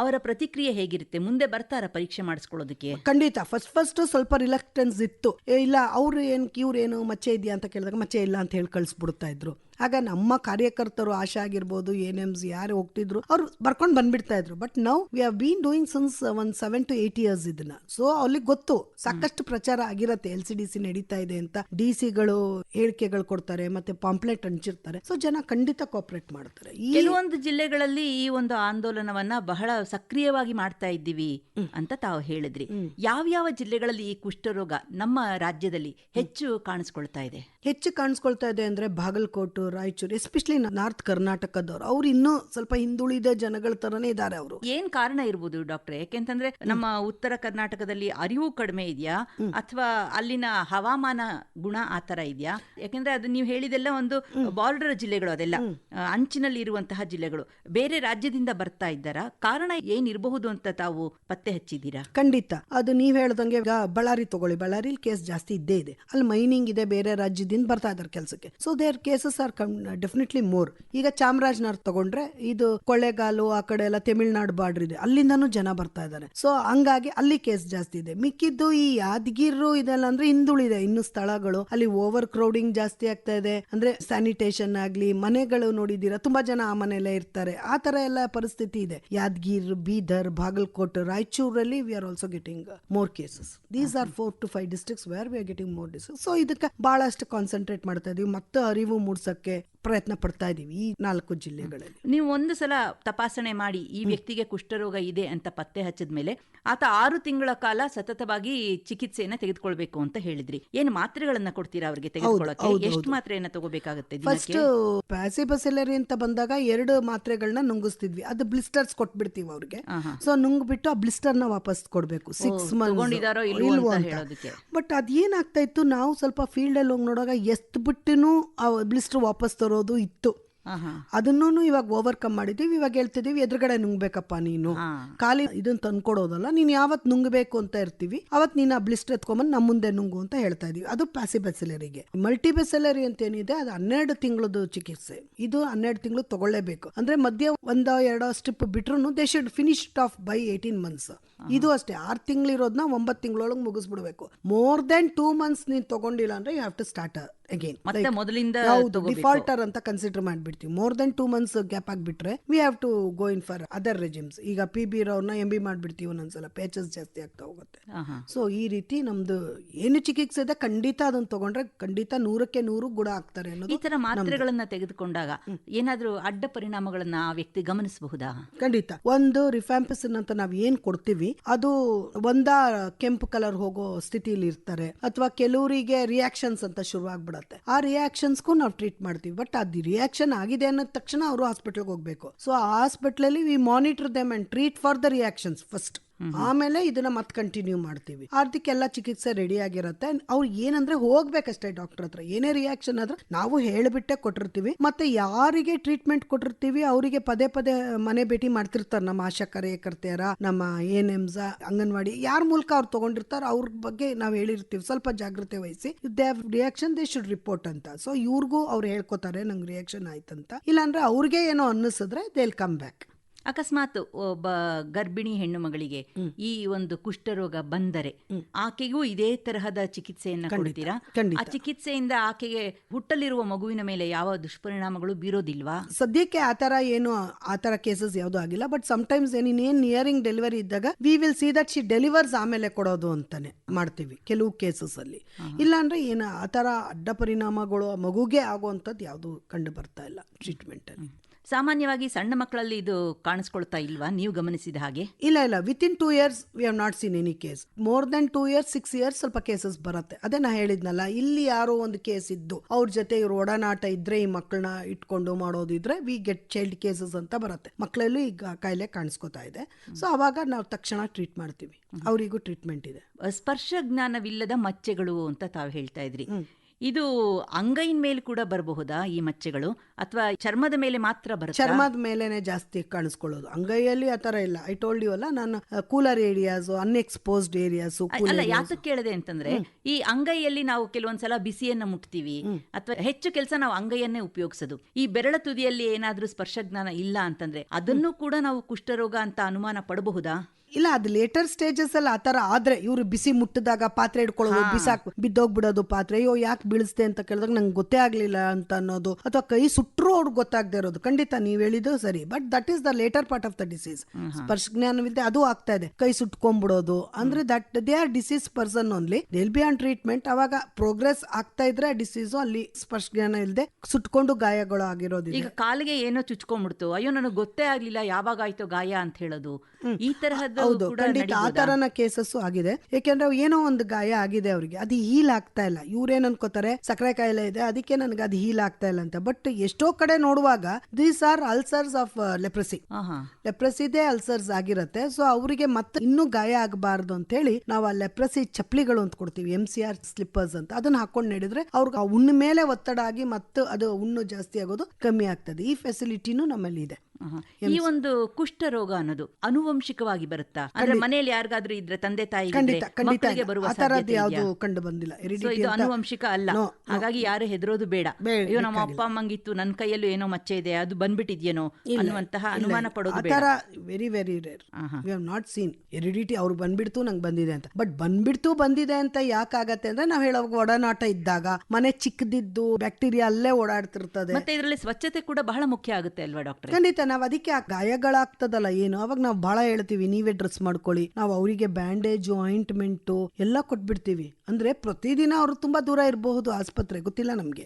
ಅವರ ಪ್ರತಿಕ್ರಿಯೆ ಹೇಗಿರುತ್ತೆ? ಮುಂದೆ ಬರ್ತಾರ ಪರೀಕ್ಷೆ ಮಾಡಿಸ್ಕೊಳ್ಳೋದಕ್ಕೆ? ಖಂಡಿತ. ಫಸ್ಟ್ ಫಸ್ಟ್ ಸ್ವಲ್ಪ ರಿಲಕ್ಟೆನ್ಸ್ ಇತ್ತು. ಏ ಇಲ್ಲ ಅವ್ರು ಏನ್ ಇವ್ರೇನು ಏನು ಮಚ್ಚೆ ಇದೆಯಾ ಅಂತ ಕೇಳಿದಾಗ ಮಚ್ಚೆ ಇಲ್ಲ ಅಂತ ಹೇಳಿ ಕಳಿಸ್ಬಿಡ್ತಾ ಇದ್ರು. ಆಗ ನಮ್ಮ ಕಾರ್ಯಕರ್ತರು ಆಶಾ ಆಗಿರ್ಬೋದು ಎನ್ ಎಮ್ಸ್ ಯಾರು ಹೋಗ್ತಿದ್ರು ಅವ್ರು ಬರ್ಕೊಂಡು ಬಂದ್ಬಿಡ್ತಾ ಇದ್ರು. ಬಟ್ ನಾವು we have been doing since ಒಂದ್ ಸೆವೆನ್ ಟು ಏಟ್ ಇಯರ್ಸ್ ಇದನ್ನ. ಸೊ ಅವ್ರಿಗೆ ಗೊತ್ತು ಸಾಕಷ್ಟು ಪ್ರಚಾರ ಆಗಿರತ್ತೆ. ಎಲ್ ಸಿ ಡಿ ಸಿ ನಡೀತಾ ಇದೆ ಅಂತ. ಡಿ ಸಿಗಳು ಹೇಳಿಕೆಗಳು ಕೊಡ್ತಾರೆ ಮತ್ತೆ ಪಾಂಪ್ಲೆಟ್ ಹಂಚಿರ್ತಾರೆ. ಸೊ ಜನ ಖಂಡಿತ ಕೋಪರೇಟ್ ಮಾಡ್ತಾರೆ. ಕೆಲವೊಂದು ಜಿಲ್ಲೆಗಳಲ್ಲಿ ಈ ಒಂದು ಆಂದೋಲನವನ್ನ ಬಹಳ ಸಕ್ರಿಯವಾಗಿ ಮಾಡ್ತಾ ಇದ್ದೀವಿ ಅಂತ ತಾವು ಹೇಳಿದ್ರಿ. ಯಾವ್ಯಾವ ಜಿಲ್ಲೆಗಳಲ್ಲಿ ಈ ಕುಷ್ಠರೋಗ ನಮ್ಮ ರಾಜ್ಯದಲ್ಲಿ ಹೆಚ್ಚು ಕಾಣಿಸ್ಕೊಳ್ತಾ ಇದೆ? ಹೆಚ್ಚು ಕಾಣಿಸ್ಕೊಳ್ತಾ ಇದೆ ಅಂದ್ರೆ ಬಾಗಲಕೋಟು ರಾಯಚೂರು ಎಸ್ಪೆಷಲಿ ನಾರ್ತ್ ಕರ್ನಾಟಕದವರು. ಅವ್ರು ಇನ್ನೂ ಸ್ವಲ್ಪ ಹಿಂದುಳಿದ ಜನಗಳ ತರನೇ ಇದ್ದಾರೆ ಅವರು. ಏನ್ ಕಾರಣ ಇರ್ಬೋದು ಡಾಕ್ಟರ್? ಯಾಕೆಂತಂದ್ರೆ ನಮ್ಮ ಉತ್ತರ ಕರ್ನಾಟಕದಲ್ಲಿ ಅರಿವು ಕಡಿಮೆ ಇದೆಯಾ? ಅಥವಾ ಅಲ್ಲಿನ ಹವಾಮಾನ ಗುಣ ಆ ತರ ಇದೆಯಾ? ಯಾಕೆಂದ್ರೆ ಅದು ನೀವು ಹೇಳಿದೆಲ್ಲ ಒಂದು ಬಾರ್ಡರ್ ಜಿಲ್ಲೆಗಳು ಅದೆಲ್ಲ. ಅಂಚಿನಲ್ಲಿ ಇರುವಂತಹ ಜಿಲ್ಲೆಗಳು. ಬೇರೆ ರಾಜ್ಯದಿಂದ ಬರ್ತಾ ಇದ್ದಾರಾ? ಕಾರಣ ಏನಿರಬಹುದು ಅಂತ ತಾವು ಪತ್ತೆ ಹಚ್ಚಿದ್ದೀರಾ? ಖಂಡಿತ. ಅದು ನೀವ್ ಹೇಳ್ದಂಗೆ ಬಳ್ಳಾರಿ ತಗೊಳ್ಳಿ. ಬಳ್ಳಾರಿ ಕೇಸ್ ಜಾಸ್ತಿ ಇದ್ದೇ ಇದೆ. ಅಲ್ಲಿ ಮೈನಿಂಗ್ ಇದೆ, ಬೇರೆ ರಾಜ್ಯದಿಂದ ಬರ್ತಾ ಇದಾರೆ ಕೆಲಸಕ್ಕೆ. So there cases are definitely more ಈಗ ಚಾಮರಾಜನಗರ ತಗೊಂಡ್ರೆ ಇದು ಕೊಳ್ಳೇಗಾಲು, ಆ ಕಡೆ ಎಲ್ಲ ತಮಿಳ್ನಾಡು ಬಾರ್ಡರ್ ಇದೆ. ಅಲ್ಲಿಂದನೂ ಜನ ಬರ್ತಾ ಇದ್ದಾರೆ ಸೊ ಹಂಗಾಗಿ ಅಲ್ಲಿ ಕೇಸ್ ಜಾಸ್ತಿ ಇದೆ. ಮಿಕ್ಕಿದ್ದು ಈ ಯಾದಗಿರು ಇದೆಲ್ಲ ಅಂದ್ರೆ ಹಿಂದುಳಿದೆ. ಇನ್ನು ಸ್ಥಳಗಳು, ಅಲ್ಲಿ ಓವರ್ ಕ್ರೌಡಿಂಗ್ ಜಾಸ್ತಿ ಆಗ್ತಾ ಇದೆ. ಅಂದ್ರೆ ಸ್ಯಾನಿಟೇಷನ್ ಆಗ್ಲಿ, ಮನೆಗಳು ನೋಡಿದೀರಾ ತುಂಬಾ ಜನ ಆ ಮನೆಯಲ್ಲೇ ಇರ್ತಾರೆ. ಆ ತರ ಎಲ್ಲ ಪರಿಸ್ಥಿತಿ ಇದೆ. Yadgir Bidar Bagalkot ರಾಯಚೂರಲ್ಲಿ we are also getting more cases these are four to five districts where we getting more districts so ಇದಕ್ಕೆ ಬಹಳಷ್ಟು ಕಾನ್ಸಂಟ್ರೇಟ್ ಮಾಡ್ತಾ ಇದೀವಿ. ಮತ್ತೆ ಅರಿವು ಮೂಡ್ಸಕ್ಕೆ ಪ್ರಯತ್ನ ಪಡ್ತಾ ಇದೀವಿ ಈ ನಾಲ್ಕು ಜಿಲ್ಲೆಗಳಲ್ಲಿ. ನೀವು ಒಂದು ಸಲ ತಪಾಸಣೆ ಮಾಡಿ ಈ ವ್ಯಕ್ತಿಗೆ ಕುಷ್ಠರೋಗ ಇದೆ ಅಂತ ಪತ್ತೆ ಹಚ್ಚಿದ ಮೇಲೆ ಆತ ಆರು ತಿಂಗಳ ಕಾಲ ಸತತವಾಗಿ ಚಿಕಿತ್ಸೆಯನ್ನ ತೆಗೆದುಕೊಳ್ಬೇಕು ಅಂತ ಹೇಳಿದ್ರಿ. ಏನು ಮಾತ್ರೆಗಳನ್ನ ಕೊಡ್ತೀರಾ ಅವರಿಗೆ ತೆಗೆದುಕೊಳ್ಳಕ್ಕೆ ಎಷ್ಟು. ಮಾತ್ರೆಯನ್ನ ತಗೋಬೇಕಾಗುತ್ತೆ ಫಸ್ಟ್ ಪ್ಯಾಸಿಬಸೆಲರಿ ಅಂತ ಬಂದಾಗ ಎರಡು ಮಾತ್ರೆಗಳನ್ನ ನುಂಗಿಸ್ತಿದ್ವಿ. ಅದು ಬ್ಲಿಸ್ಟರ್ಸ್ ಕೊಟ್ಬಿಡ್ತೀವಿ ಅವ್ರಿಗೆ. ಸೊ ನುಂಗ್ಬಿಟ್ಟು ಆ ಬ್ಲಿಸ್ಟರ್ನ ವಾಪಸ್ ಕೊಡ್ಬೇಕು. ಸಿಕ್ಸ್ ಹೇಳೋದಕ್ಕೆ. ಬಟ್ ಅದೇನಾಗ್ತಾ ಇತ್ತು ನಾವು ಸ್ವಲ್ಪ ಫೀಲ್ಡ್ ಅಲ್ಲಿ ಹೋಗಿ ನೋಡುವಾಗ ಎಷ್ಟ್ ಬಿಟ್ಟುನು ಆ ಬ್ಲಿಸ್ಟರ್ ವಾಪಸ್ ತರೋದು ಇತ್ತು. ಅದನ್ನೂ ಇವಾಗ ಓವರ್ಕಮ್ ಮಾಡಿದೀವಿ ಇವಾಗ ಹೇಳ್ತಿದೀವಿ ಎದುರುಗಡೆ ನುಂಗ್ಬೇಕಪ್ಪ ನೀನು. ಖಾಲಿ ಇದನ್ನ ತಂದ್ಕೊಡೋದಲ್ಲ ನೀನ್ ಯಾವತ್ ನುಂಗ್ಬೇಕು ಅಂತ ಇರ್ತೀವಿ ಅವತ್ ನೀನ್ ಆ ಬ್ಲಿಸ್ಟರ್ ಎತ್ಕೊಂಬಂದ್ ನಮ್ಮ ಮುಂದೆ ನುಂಗು ಅಂತ ಹೇಳ್ತಾ ಇದೀವಿ. ಅದು ಪ್ಯಾಸಿಬೆಸಿಲರಿಗೆ ಮಲ್ಟಿಬೆಸಿಲರಿ ಅಂತ ಏನಿದೆ ಅದು ಹನ್ನೆರಡು ತಿಂಗಳದ್ದು ಚಿಕಿತ್ಸೆ. ಇದು ಹನ್ನೆರಡು ತಿಂಗಳು ತಗೊಳ್ಳೇಬೇಕು. ಅಂದ್ರೆ ಮಧ್ಯ ಒಂದ ಎರಡೋ ಸ್ಟಿಪ್ ಬಿಟ್ರು they should finish off by eighteen months ಇದು ಅಷ್ಟೇ ಆರ್ ತಿಂಗಳಿರೋದ್ನ ಒಂಬತ್ತು ತಿಂಗಳೊಳಗೆ ಮುಗಿಸ್ಬಿಡ್ಬೇಕು. ಮೋರ್ ದೆನ್ ಟೂ ಮಂತ್ಸ್ ನೀನ್ ತಗೊಂಡಿಲ್ಲ ಅಂದ್ರೆ you have to start again ಮತ್ತೆ ಮೊದಲಿಂದ. ಡಿಫಾಲ್ಟರ್ ಅಂತ consider ಮಾಡ್ಬಿಡ್ತೀವಿ. More then two months gap ಆಗ್ಬಿಟ್ರೆ we have to go in for other regimes ಈಗ ಪಿ ಬಿ ರವ್ರನ್ನ ಎಂ ಬಿ ಮಾಡ್ಬಿಡ್ತೀವಿ ಒಂದೊಂದ್ಸಲ ಪೇಚಸ್ ಜಾಸ್ತಿ ಆಗ್ತಾ ಹೋಗುತ್ತೆ. ಸೊ ಈ ರೀತಿ ನಮ್ದು ಏನು ಚಿಕಿತ್ಸೆ ಇದೆ ಖಂಡಿತ ಅದನ್ನ ತಗೊಂಡ್ರೆ ಖಂಡಿತ ನೂರಕ್ಕೆ ನೂರು ಗುಣ ಆಗ್ತಾರೆ ಈ ಅನ್ನೋದು ತರ ಮಾತ್ರೆಗಳನ್ನ ತೆಗೆದುಕೊಂಡಾಗ ಏನಾದ್ರೂ ಅಡ್ಡ ಪರಿಣಾಮಗಳನ್ನ ಆ ವ್ಯಕ್ತಿ ಗಮನಿಸಬಹುದಾ? ಖಂಡಿತ. ಒಂದು ರಿಫ್ಯಾಂಪಿಸಿನ್ ಅಂತ ನಾವ್ ಏನ್ ಕೊಡ್ತೀವಿ ಅದು ಒಂದ ಕೆಂಪು ಕಲರ್ ಹೋಗೋ ಸ್ಥಿತಿಲಿ ಇರ್ತಾರೆ ಅಥವಾ ಕೆಲವರಿಗೆ ರಿಯಾಕ್ಷನ್ಸ್ ಅಂತ ಶುರು ಆಗ್ಬಿಡತ್ತೆ ಆ ರಿಯಾಕ್ಷನ್ಸ್ಗೂ ನಾವು ಟ್ರೀಟ್ ಮಾಡ್ತೀವಿ. ಬಟ್ ಅದು ರಿಯಾಕ್ಷನ್ ಆಗಿದೆ ಅನ್ನೋ ತಕ್ಷಣ ಅವರು ಹಾಸ್ಪಿಟಲ್ಗೆ ಹೋಗ್ಬೇಕು. ಸೊ ಆ ಹಾಸ್ಪಿಟ್ಲಲ್ಲಿ we monitor them and treat for the reactions first ಆಮೇಲೆ ಇದನ್ನ ಮತ್ತೆ ಕಂಟಿನ್ಯೂ ಮಾಡ್ತೀವಿ. ಅದಕ್ಕೆಲ್ಲ ಚಿಕಿತ್ಸೆ ರೆಡಿ ಆಗಿರುತ್ತೆ. ಅವ್ರು ಏನಂದ್ರೆ ಹೋಗ್ಬೇಕಷ್ಟೇ ಡಾಕ್ಟರ್ ಹತ್ರ. ಏನೇ ರಿಯಾಕ್ಷನ್ ಆದ್ರೆ ನಾವು ಹೇಳಿಬಿಟ್ಟೆ ಕೊಟ್ಟಿರ್ತೀವಿ. ಮತ್ತೆ ಯಾರಿಗೆ ಟ್ರೀಟ್ಮೆಂಟ್ ಕೊಟ್ಟಿರ್ತೀವಿ, ಅವರಿಗೆ ಪದೇ ಪದೇ ಮನೆ ಭೇಟಿ ಮಾಡ್ತಿರ್ತಾರೆ ನಮ್ಮ ಆಶಾ ಕಾರ್ಯಕರ್ತೆಯರ, ನಮ್ಮ ಏನ್ ಎಮ್ಸ್ ಅಂಗನವಾಡಿ. ಯಾರ ಮೂಲಕ ಅವ್ರು ತಗೊಂಡಿರ್ತಾರ ಅವ್ರ ಬಗ್ಗೆ ನಾವು ಹೇಳಿರ್ತೀವಿ. ಸ್ವಲ್ಪ ಜಾಗ್ರತೆ ವಹಿಸಿ. They reaction they should report ಅಂತ. ಸೊ ಇವ್ರಿಗೂ ಅವ್ರು ಹೇಳ್ಕೊತಾರೆ, ನಂಗೆ ರಿಯಾಕ್ಷನ್ ಆಯ್ತಂತ. ಇಲ್ಲಾಂದ್ರೆ ಅವ್ರಿಗೆ ಏನೋ ಅನ್ನಿಸಿದ್ರೆ ದೇ ಕಮ್ ಬ್ಯಾಕ್ ಅಕಸ್ಮಾತ್ ಒಬ್ಬ ಗರ್ಭಿಣಿ ಹೆಣ್ಣು ಮಗಳಿಗೆ ಈ ಒಂದು ಕುಷ್ಠರೋಗ ಬಂದರೆ ಆಕೆಗೂ ಇದೇ ತರಹದ ಚಿಕಿತ್ಸೆಯನ್ನ ಕೊಡ್ತೀರಾ. ಆ ಚಿಕಿತ್ಸೆಯಿಂದ ಆಕೆಗೆ ಹುಟ್ಟಲಿರುವ ಮಗುವಿನ ಮೇಲೆ ಯಾವ ದುಷ್ಪರಿಣಾಮಗಳು ಬೀರೋದಿಲ್ವಾ? ಸದ್ಯಕ್ಕೆ ಆತರ ಏನು ಆತರ ಕೇಸಸ್ ಯಾವ್ದು ಆಗಿಲ್ಲ ಬಟ್ ಸಮಟೈಮ್ಸ್ ಏನ್ ಇನ್ನೇನ್ ನಿಯರಿಂಗ್ ಡೆಲಿವರಿ ಇದ್ದಾಗ we will see that she delivers ಆಮೇಲೆ ಕೊಡೋದು ಅಂತಾನೆ ಮಾಡ್ತೀವಿ ಕೆಲವು ಕೇಸಸ್ ಅಲ್ಲಿ. ಇಲ್ಲ ಅಂದ್ರೆ ಏನು ಆತರ ಅಡ್ಡ ಪರಿಣಾಮಗಳು ಮಗುಗೆ ಆಗುವಂಥದ್ದು ಯಾವುದು ಕಂಡು ಬರ್ತಾ ಇಲ್ಲ ಟ್ರೀಟ್ಮೆಂಟ್ ಅಲ್ಲಿ. ಸಾಮಾನ್ಯವಾಗಿ ಸಣ್ಣ ಮಕ್ಕಳಲ್ಲಿ ಇದು ಕಾಣಿಸ್ಕೊಳ್ತಾ ಇಲ್ವಾ? ನೀವು ಗಮನಿಸಿದ ಹಾಗೆ? ಇಲ್ಲ ಇಲ್ಲ. With in two years we have not seen any case more then two years six years ಸ್ವಲ್ಪ ಕೇಸಸ್ ಬರುತ್ತೆ. ಅದೇ ನಾ ಹೇಳಿದ್ನಲ್ಲ ಇಲ್ಲಿ ಯಾರೋ ಒಂದು ಕೇಸ್ ಇದ್ದು ಅವ್ರ ಜೊತೆ ಇವ್ರ ಒಡನಾಟ ಇದ್ರೆ ಈ ಮಕ್ಕಳನ್ನ ಇಟ್ಕೊಂಡು ಮಾಡೋದು ಇದ್ರೆ ವಿ ಗೆಟ್ ಚೈಲ್ಡ್ ಕೇಸಸ್ ಅಂತ ಬರುತ್ತೆ. ಮಕ್ಕಳಲ್ಲೂ ಈಗ ಕಾಯಿಲೆ ಕಾಣಿಸ್ಕೊತಾ ಇದೆ. ಸೊ ಅವಾಗ ನಾವು ತಕ್ಷಣ ಟ್ರೀಟ್ ಮಾಡ್ತೀವಿ. ಅವರಿಗೂ ಟ್ರೀಟ್ಮೆಂಟ್ ಇದೆ. ಸ್ಪರ್ಶ ಜ್ಞಾನವಿಲ್ಲದ ಮಚ್ಚೆಗಳು ಅಂತ ತಾವು ಹೇಳ್ತಾ ಇದ್ರಿ. ಇದು ಅಂಗೈನ ಮೇಲೆ ಕೂಡ ಬರಬಹುದಾ ಈ ಮಚ್ಚೆಗಳು? ಅಥವಾ ಚರ್ಮದ ಮೇಲೆ ಮಾತ್ರ ಬರುತ್ತೆ? ಚರ್ಮದ ಮೇಲೆನೆ ಜಾಸ್ತಿ ಕಾಣಿಸ್ಕೊಳ್ಳೋದು. ಅಂಗೈಯಲ್ಲಿ ಆ ತರ ಇಲ್ಲ. ಐ ಟೋಲ್ಡ್ ಯು ಅಲ್ಲ ನಾನು ಕೂಲರ್ ಏರಿಯಾಸ್ ಅನ್ಎಕ್ಸ್ಪೋಸ್ಡ್ ಏರಿಯಾಸ್ ಅಲ್ಲ ಯಾತಕ್ಕೆ ಕೇಳಿದೆ ಅಂತಂದ್ರೆ ಈ ಅಂಗೈಯಲ್ಲಿ ನಾವು ಕೆಲವೊಂದ್ಸಲ ಬಿಸಿಯನ್ನ ಮುಟ್ತೀವಿ. ಅಥವಾ ಹೆಚ್ಚು ಕೆಲಸ ನಾವು ಅಂಗೈಯನ್ನೇ ಉಪಯೋಗಿಸೋದು. ಈ ಬೆರಳ ತುದಿಯಲ್ಲಿ ಏನಾದ್ರೂ ಸ್ಪರ್ಶಜ್ಞಾನ ಇಲ್ಲ ಅಂತಂದ್ರೆ ಅದನ್ನು ಕೂಡ ನಾವು ಕುಷ್ಠರೋಗ ಅಂತ ಅನುಮಾನ ಪಡಬಹುದಾ? ಇಲ್ಲ ಅದು ಲೇಟರ್ ಸ್ಟೇಜಸ್ ಅಲ್ಲಿ ಆತರ ಆದ್ರೆ ಇವ್ರು ಬಿಸಿ ಮುಟ್ಟಿದಾಗ ಪಾತ್ರೆ ಇಟ್ಕೊಳ್ಳೋದು ಬಿಸಾಕ್ ಬಿದ್ದೋಗ್ಬಿಡೋದು ಪಾತ್ರೆ ಅಯ್ಯೋ ಯಾಕೆ ಬೀಳಿಸ್ದೆ ಅಂತ ಕೇಳಿದಾಗ ನಂಗೆ ಗೊತ್ತೇ ಆಗ್ಲಿಲ್ಲ ಅಂತ ಅನ್ನೋದು. ಅಥವಾ ಕೈ ಸುಟ್ಟರು ಅವ್ರಿಗೆ ಗೊತ್ತಾಗದೆ ಇರೋದು. ಖಂಡಿತ ನೀವ್ ಹೇಳಿದ್ದು ಸರಿ but that is the later part of the disease ಸ್ಪರ್ಶ ಜ್ಞಾನವಿದೆ ಅದು ಆಗ್ತಾ ಇದೆ. ಕೈ ಸುಟ್ಕೊಂಡ್ಬಿಡೋದು ಅಂದ್ರೆ that they are disease person only they'll be on treatment ಅವಾಗ ಪ್ರೋಗ್ರೆಸ್ ಆಗ್ತಾ ಇದ್ರೆ ಡಿಸೀಸ್ ಅಲ್ಲಿ ಸ್ಪರ್ಶ ಜ್ಞಾನ ಇಲ್ಲದೆ ಸುಟ್ಕೊಂಡು ಗಾಯಗಳು ಆಗಿರೋದು ಈಗ ಕಾಲಿಗೆ ಏನೋ ಚುಚ್ಕೊಂಡ್ಬಿಡ್ತು. ಅಯ್ಯೋ ನನಗೆ ಗೊತ್ತೇ ಆಗ್ಲಿಲ್ಲ ಯಾವಾಗ ಆಯ್ತು ಗಾಯ ಅಂತ ಹೇಳೋದು. ಈ ತರಹದ್ದು ಹೌದು ಖಂಡಿತ ಆ? ತರನ ಕೇಸಸ್ ಆಗಿದೆ. ಯಾಕೆಂದ್ರೆ ಏನೋ ಒಂದು ಗಾಯ ಆಗಿದೆ ಅವ್ರಿಗೆ. ಅದು ಹೀಲ್ ಆಗ್ತಾ ಇಲ್ಲ. ಇವ್ರೇನ್ ಅನ್ಕೋತಾರೆ ಸಕ್ಕರೆ ಕಾಯಿಲೆ ಇದೆ ಅದಕ್ಕೆ ನನಗೆ ಅದು ಹೀಲ್ ಆಗ್ತಾ ಇಲ್ಲ ಅಂತ. ಬಟ್ ಎಷ್ಟೋ ಕಡೆ ನೋಡುವಾಗ these are ulcers of leprosy. ಲೆಪ್ರಸಿದೇ ulcers ಆಗಿರತ್ತೆ. ಸೊ ಅವರಿಗೆ ಮತ್ತೆ ಇನ್ನೂ ಗಾಯ ಆಗಬಾರ್ದು ಅಂತ ಹೇಳಿ ನಾವು ಆ ಲೆಪ್ರಸಿ ಚಪ್ಪಲಿಗಳು ಅಂತ ಕೊಡ್ತೀವಿ ಎಂ ಸಿ ಆರ್ ಸ್ಲಿಪ್ಪರ್ಸ್ ಅಂತ. ಅದನ್ನ ಹಾಕೊಂಡು ನಡೆದ್ರೆ ಅವ್ರಿಗೆ ಆ ಹುಣ್ಣು ಮೇಲೆ ಒತ್ತಡ ಆಗಿ ಮತ್ತೆ ಅದು ಹುಣ್ಣು ಜಾಸ್ತಿ ಆಗೋದು ಕಮ್ಮಿ ಆಗ್ತದೆ. ಈ ಫೆಸಿಲಿಟಿನೂ ನಮ್ಮಲ್ಲಿ ಇದೆ. ಈ ಒಂದು ಕುಷ್ಠ ರೋಗ ಅನ್ನೋದು ಅನುವಂಶಿಕವಾಗಿ ಬರುತ್ತಾ? ಅಂದ್ರೆ ಮನೆಯಲ್ಲಿ ಯಾರಿಗಾದ್ರೂ ಇದ್ರೆ ತಂದೆ ತಾಯಿ ಮಕ್ಕಳಿಗೆ. ಬರುವ ಯಾವುದು ಕಂಡು ಬಂದಿಲ್ಲ. ಇದು ಅನುವಂಶಿಕ ಅಲ್ಲ. ಹಾಗಾಗಿ ಯಾರು ಹೆದರೋದು ಬೇಡ. ಅಯ್ಯೋ ನಮ್ಮ. ಅಪ್ಪ ಅಮ್ಮಂಗಿತ್ತು ನನ್ನ ಕೈಯಲ್ಲೂ ಏನೋ ಮಚ್ಚೆ ಇದೆ ಅದು ಬಂದ್ಬಿಟ್ಟಿದ್ಯೇನೋ ಅನ್ನುವಂತಹ ಅನುಮಾನ ಪಡೋದು ಬೇಡ. Very very rare we have not seen heredity ಅವ್ರು ಬಂದ್ಬಿಡ್ತು ನಂಗೆ ಬಂದಿದೆ ಅಂತ. ಬಟ್ ಬಂದ್ಬಿಡ್ತು ಬಂದಿದೆ ಅಂತ ಯಾಕಾಗತ್ತೆ ಅಂದ್ರೆ ನಾವ್ ಹೇಳೋವಾಗ ಒಡನಾಟ ಇದ್ದಾಗ ಮನೆ ಚಿಕ್ಕದಿದ್ದು ಬ್ಯಾಕ್ಟೀರಿಯಾ ಅಲ್ಲೇ ಓಡಾಡ್ತಿರ್ತದೆ. ಮತ್ತೆ ಇದರಲ್ಲಿ ಸ್ವಚ್ಛತೆ ಕೂಡ ಬಹಳ ಮುಖ್ಯ ಆಗುತ್ತೆ ಅಲ್ವಾ ಡಾಕ್ಟರ್? ಖಂಡಿತ ನಾವ್ ಅದಕ್ಕೆ ಆ ಗಾಯಗಳಾಗ್ತದಲ್ಲ ಏನು? ಅವಾಗ ನಾವು ಬಹಳ ಹೇಳ್ತೀವಿ ನೀವೇ ಡ್ರೆಸ್ ಮಾಡ್ಕೊಳ್ಳಿ. ನಾವು ಅವರಿಗೆ ಬ್ಯಾಂಡೇಜು ಆಯಿಂಟ್ಮೆಂಟು ಎಲ್ಲ ಕೊಟ್ಬಿಡ್ತೀವಿ. ಅಂದ್ರೆ ಪ್ರತಿದಿನ ಅವ್ರು ತುಂಬಾ ದೂರ ಇರಬಹುದು ಆಸ್ಪತ್ರೆ ಗೊತ್ತಿಲ್ಲ ನಮ್ಗೆ.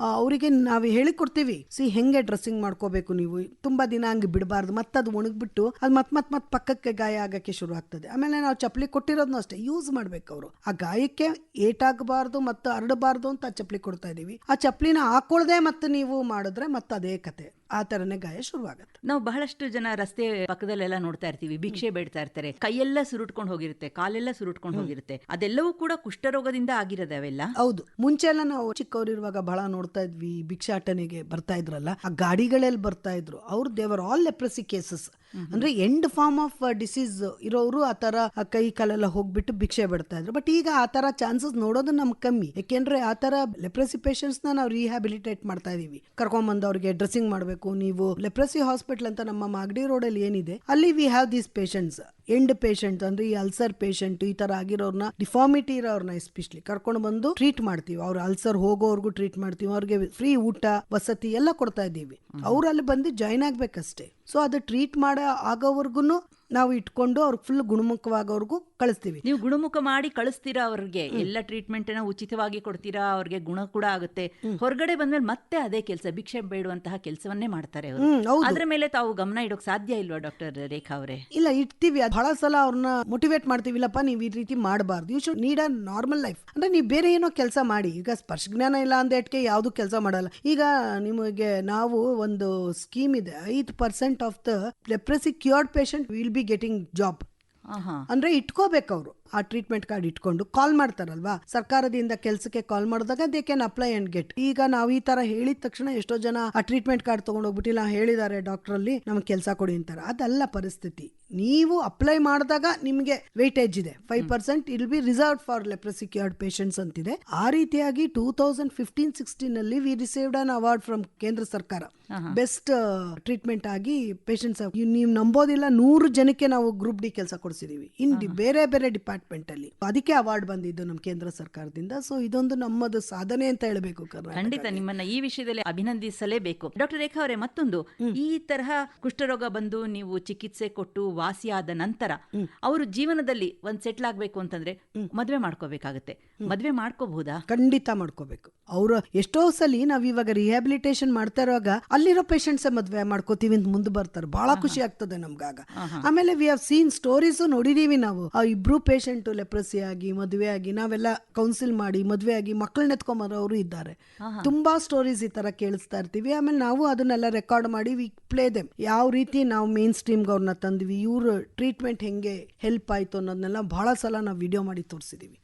ಅವರಿಗೆ ನಾವು ಹೇಳಿಕೊಡ್ತೀವಿ ಸಿ ಹೆಂಗೆ ಡ್ರೆಸ್ಸಿಂಗ್ ಮಾಡ್ಕೋಬೇಕು ನೀವು? ತುಂಬಾ ದಿನ ಹಂಗೆ ಬಿಡಬಾರ್ದು ಮತ್ತದು ಅದು ಒಣಗ್ಬಿಟ್ಟು ಅದು ಮತ್ ಮತ್ ಮತ್ ಪಕ್ಕಕ್ಕೆ ಗಾಯ ಆಗಕ್ಕೆ ಶುರು ಆಗ್ತದೆ. ಆಮೇಲೆ ನಾವು ಚಪ್ಪಲಿ ಕೊಟ್ಟಿರೋದನ್ನು ಅಷ್ಟೇ ಯೂಸ್ ಮಾಡ್ಬೇಕು ಅವರು. ಆ ಗಾಯಕ್ಕೆ ಏಟಾಗಬಾರ್ದು ಮತ್ತು ಹರಡಬಾರ್ದು ಅಂತ ಆ ಚಪ್ಪಲಿ ಕೊಡ್ತಾ ಇದೀವಿ. ಆ ಚಪ್ಪಲಿನ ಹಾಕೊಳ್ದೆ ಮತ್ತೆ ನೀವು ಮಾಡಿದ್ರೆ ಮತ್ತೆ ಅದೇ ಕತೆ. ಆ ತರನೇ ಗಾಯ ಶುರುವಾಗುತ್ತೆ. ನಾವು ಬಹಳಷ್ಟು ಜನ ರಸ್ತೆ ಪಕ್ಕದಲ್ಲೆಲ್ಲ ನೋಡ್ತಾ ಇರ್ತೀವಿ ಭಿಕ್ಷೆ ಬೇಡ್ತಾ ಇರ್ತಾರೆ ಕೈಯೆಲ್ಲ ಸುರುಟ್ಕೊಂಡು ಹೋಗಿರುತ್ತೆ ಕಾಲೆಲ್ಲ ಸುರುಟ್ಕೊಂಡು ಹೋಗಿರುತ್ತೆ ಅದೆಲ್ಲವೂ ಕೂಡ ಕುಷ್ಠರೋಗದಿಂದ ಆಗಿರೋದು ಅವೆಲ್ಲ ಹೌದು. ಮುಂಚೆ ಎಲ್ಲ ನಾವು ಚಿಕ್ಕವರಿರುವಾಗ ಬಹಳ ನೋಡ್ತಾ ಇದ್ವಿ ಭಿಕ್ಷಾಟನೆಗೆ ಬರ್ತಾ ಇದ್ರಲ್ಲ ಆ ಗಾಡಿಗಳಲ್ಲಿ ಬರ್ತಾ ಇದ್ರು. ಅವ್ರು they were all leprosy cases ಅಂದ್ರೆ ಎಂಡ್ ಫಾರ್ಮ್ ಆಫ್ ಡಿಸೀಸ್ ಇರೋರು ಆ ತರ ಕೈ ಕಾಲೆಲ್ಲ ಹೋಗ್ಬಿಟ್ಟು ಭಿಕ್ಷೆ ಬಿಡ್ತಾ ಇದ್ರು. ಬಟ್ ಈಗ ಆ ತರ ಚಾನ್ಸಸ್ ನೋಡೋದು ನಮ್ ಕಮ್ಮಿ. ಯಾಕೆಂದ್ರೆ ಆ ತರ ಲೆಪ್ರಸಿ ಪೇಷಂಟ್ಸ್ನ ನಾವು ರಿಹ್ಯಾಬಿಲಿಟೇಟ್ ಮಾಡ್ತಾ ಇದೀವಿ. ಕರ್ಕೊಂಬಂದು ಅವ್ರಿಗೆ ಡ್ರೆಸ್ಸಿಂಗ್ ಮಾಡಬೇಕು, ನೀವು ಲೆಪ್ರಸಿ ಹಾಸ್ಪಿಟಲ್ ಅಂತ ನಮ್ಮ ಮಾಗಡಿ ರೋಡ್ ಅಲ್ಲಿ ಏನಿದೆ, ಅಲ್ಲಿ we have these patients end patient ಅಂದ್ರೆ ಈ ಅಲ್ಸರ್ ಪೇಷಂಟ್ ಈ ತರ ಆಗಿರೋರ್ನ ಡಿಫಾರ್ಮಿಟಿ ಇರೋರ್ನ ಎಸ್ಪೆಷಲಿ ಕರ್ಕೊಂಡು ಬಂದು ಟ್ರೀಟ್ ಮಾಡ್ತೀವಿ. ಅವ್ರ ಅಲ್ಸರ್ ಹೋಗೋರ್ಗು ಟ್ರೀಟ್ ಮಾಡ್ತೀವಿ. ಅವ್ರಿಗೆ ಫ್ರೀ ಊಟ ವಸತಿ ಎಲ್ಲ ಕೊಡ್ತಾ ಇದ್ದೀವಿ. ಅವ್ರಲ್ಲಿ ಬಂದು ಜಾಯ್ನ್ ಆಗ್ಬೇಕಷ್ಟೇ. ಸೊ ಅದು ಟ್ರೀಟ್ ಮಾಡ ಆಗೋವರ್ಗು ನಾವು ಇಟ್ಕೊಂಡು ಅವ್ರಿಗೆ ಫುಲ್ ಗುಣಮುಖವಾಗೋರ್ಗೂ ಕಳಿಸ್ತೀವಿ. ನೀವು ಗುಣಮುಖ ಮಾಡಿ ಕಳಿಸ್ತೀರಾ ಅವ್ರಿಗೆ? ಎಲ್ಲ ಟ್ರೀಟ್ಮೆಂಟ್ ಅನ್ನ ಉಚಿತವಾಗಿ ಕೊಡ್ತೀರಾ? ಅವ್ರಿಗೆ ಗುಣ ಕೂಡ ಆಗುತ್ತೆ. ಹೊರಗಡೆ ಬಂದ್ಮೇಲೆ ಮತ್ತೆ ಅದೇ ಕೆಲಸ ಭಿಕ್ಷೆ ಬೇಡುವಂತಹ ಕೆಲಸವನ್ನೇ ಮಾಡ್ತಾರೆ ಅದ್ರ ಮೇಲೆ ತಾವು ಗಮನ ಇಡೋಕ್ ಸಾಧ್ಯ ಇಲ್ವಾ ಡಾಕ್ಟರ್ ರೇಖಾ ಅವರೇ? ಇಲ್ಲ ಇಡ್ತೀವಿ. ಅದ್ ಬಹಳ ಸಲ ಅವ್ರನ್ನ ಮೋಟಿವೇಟ್ ಮಾಡ್ತೀವಿ ಇಲ್ಲಪ್ಪ ನೀವು ಈ ರೀತಿ ಮಾಡಬಾರ್ದು. You should need a normal life ಅಂದ್ರೆ ನೀವು ಬೇರೆ ಏನೋ ಕೆಲಸ ಮಾಡಿ. ಈಗ ಸ್ಪರ್ಶ ಜ್ಞಾನ ಇಲ್ಲ ಅಂದೇಟ್ಗೆ ಯಾವ್ದು ಕೆಲಸ ಮಾಡಲ್ಲ. ಈಗ ನಿಮಗೆ ನಾವು ಒಂದು ಸ್ಕೀಮ್ ಇದೆ. ಐದು percent of the leprosy cured patient will be getting job ಅಂದ್ರೆ ಇಟ್ಕೋಬೇಕು ಅವರು ಆ ಟ್ರೀಟ್ಮೆಂಟ್ ಕಾರ್ಡ್ ಇಟ್ಕೊಂಡು ಕಾಲ್ ಮಾಡ್ತಾರಲ್ವಾ? ಸರ್ಕಾರದಿಂದ ಕೆಲಸಕ್ಕೆ ಕಾಲ್ ಮಾಡಿದಾಗ they can apply and get ಈಗ ನಾವು ಈ ತರ ಹೇಳಿದ ತಕ್ಷಣ ಎಷ್ಟೋ ಜನ ಆ ಟ್ರೀಟ್ಮೆಂಟ್ ಕಾರ್ಡ್ ತಗೊಂಡೋಗ್ಬಿಟ್ಟಿಲ್ಲ ಹೇಳಿದ್ದಾರೆ ಡಾಕ್ಟರ್ ಅಲ್ಲಿ ನಮ್ಗೆ ಕೆಲಸ ಕೊಡಿ ಅಂತಾರೆ. ಅದಲ್ಲ ಪರಿಸ್ಥಿತಿ. ನೀವು ಅಪ್ಲೈ ಮಾಡಿದಾಗ ನಿಮಗೆ ವೇಟೇಜ್ ಇದೆ. Five percent will be reserve for leprosy cured patients ಅಂತಿದೆ. ಆ ರೀತಿಯಾಗಿ ಟೂ ತೌಸಂಡ್ ಫಿಫ್ಟೀನ್ ಸಿಕ್ಸ್ಟೀನ್ ಅಲ್ಲಿ we received an award from ಕೇಂದ್ರ ಸರ್ಕಾರ. ಬೆಸ್ಟ್ ಟ್ರೀಟ್ಮೆಂಟ್ ಆಗಿ ಪೇಷಂಟ್ಸ್ ನೀವು ನಂಬೋದಿಲ್ಲ ನೂರು ಜನಕ್ಕೆ ನಾವು ಗ್ರೂಪ್ ಡಿ ಕೆಲಸ ಕೊಡಿಸಿದೀವಿ. ಇನ್ ಬೇರೆ ಬೇರೆ ಡಿಪಾರ್ಟ್ಮೆಂಟ್ ಅಲ್ಲಿ. ಅದಕ್ಕೆ ಅವಾರ್ಡ್ ಬಂದಿದ್ದು ನಮ್ಮ ಕೇಂದ್ರ ಸರ್ಕಾರದಿಂದ. ಸೊ ಇದೊಂದು ನಮ್ಮದು ಸಾಧನೆ ಅಂತ ಹೇಳಬೇಕು ಖಂಡಿತ ನಿಮ್ಮನ್ನ ಈ ವಿಷಯದಲ್ಲಿ ಅಭಿನಂದಿಸಲೇಬೇಕು. ಡಾಕ್ಟರ್ ರೇಖಾ ಅವರೇ ಮತ್ತೊಂದು. ಈ ತರಹ ಕುಷ್ಠರೋಗ ಬಂದು ನೀವು ಚಿಕಿತ್ಸೆ ಕೊಟ್ಟು ವಾಸಿಯಾದ ನಂತರ ಅವರು ಜೀವನದಲ್ಲಿ ಒಂದ್ ಸೆಟ್ಲ್ ಆಗ್ಬೇಕು ಅಂತಂದ್ರೆ ಮದ್ವೆ ಮಾಡ್ಕೋಬೇಕಾಗತ್ತೆ. ಮದ್ವೆ ಮಾಡ್ಕೋಬಹುದಾ? ಖಂಡಿತ ಮಾಡ್ಕೋಬೇಕು. ಅವರು ಎಷ್ಟೋ ಸಲಿ ನಾವ್ ಇವಾಗ ರಿಹ್ಯಾಬಿಲಿಟೇಷನ್ ಮಾಡ್ತಾ ಇರುವಾಗ ಅಲ್ಲಿರೋ ಪೇಷಂಟ್ಸ್ ಮದ್ವೆ ಮಾಡ್ಕೋತೀವಿ ಅಂತ ಮುಂದೆ ಬರ್ತಾರೆ. ಬಹಳ ಖುಷಿ ಆಗ್ತದೆ ನಮ್ಗಾಗ. ಆಮೇಲೆ ವಿ ಹಾವ್ ಸೀನ್ ಸ್ಟೋರೀಸ್ ನೋಡಿದೀವಿ ನಾವು. ಆ ಇಬ್ರು ಪೇಷಂಟ್ ಲೆಪ್ರಸಿ ಆಗಿ ಮದುವೆ ಆಗಿ ನಾವೆಲ್ಲ ಕೌನ್ಸಿಲ್ ಮಾಡಿ ಮದುವೆ ಆಗಿ ಮಕ್ಕಳನ್ನ ಎತ್ಕೊಂಬರೋರು ಇದ್ದಾರೆ. ತುಂಬಾ ಸ್ಟೋರೀಸ್ ಈ ತರ ಕೇಳಿಸ್ತಾ ಇರ್ತೀವಿ. ಆಮೇಲೆ ನಾವು ಅದನ್ನೆಲ್ಲ ರೆಕಾರ್ಡ್ ಮಾಡಿ ವಿ ಪ್ಲೇ ದೆಮ್ ಯಾವ ರೀತಿ ನಾವು ಮೇನ್ ಸ್ಟ್ರೀಮ್ ಅವ್ರನ್ನ ತಂದ್ವಿ ಇವ್ರ ಟ್ರೀಟ್ಮೆಂಟ್ ಹೆಂಗೆ ಹೆಲ್ಪ್ ಆಯ್ತು ಅನ್ನೋದನ್ನೆಲ್ಲ ಬಹಳ ಸಲ ನಾವು ವಿಡಿಯೋ ಮಾಡಿ ತೋರಿಸಿದೀವಿ.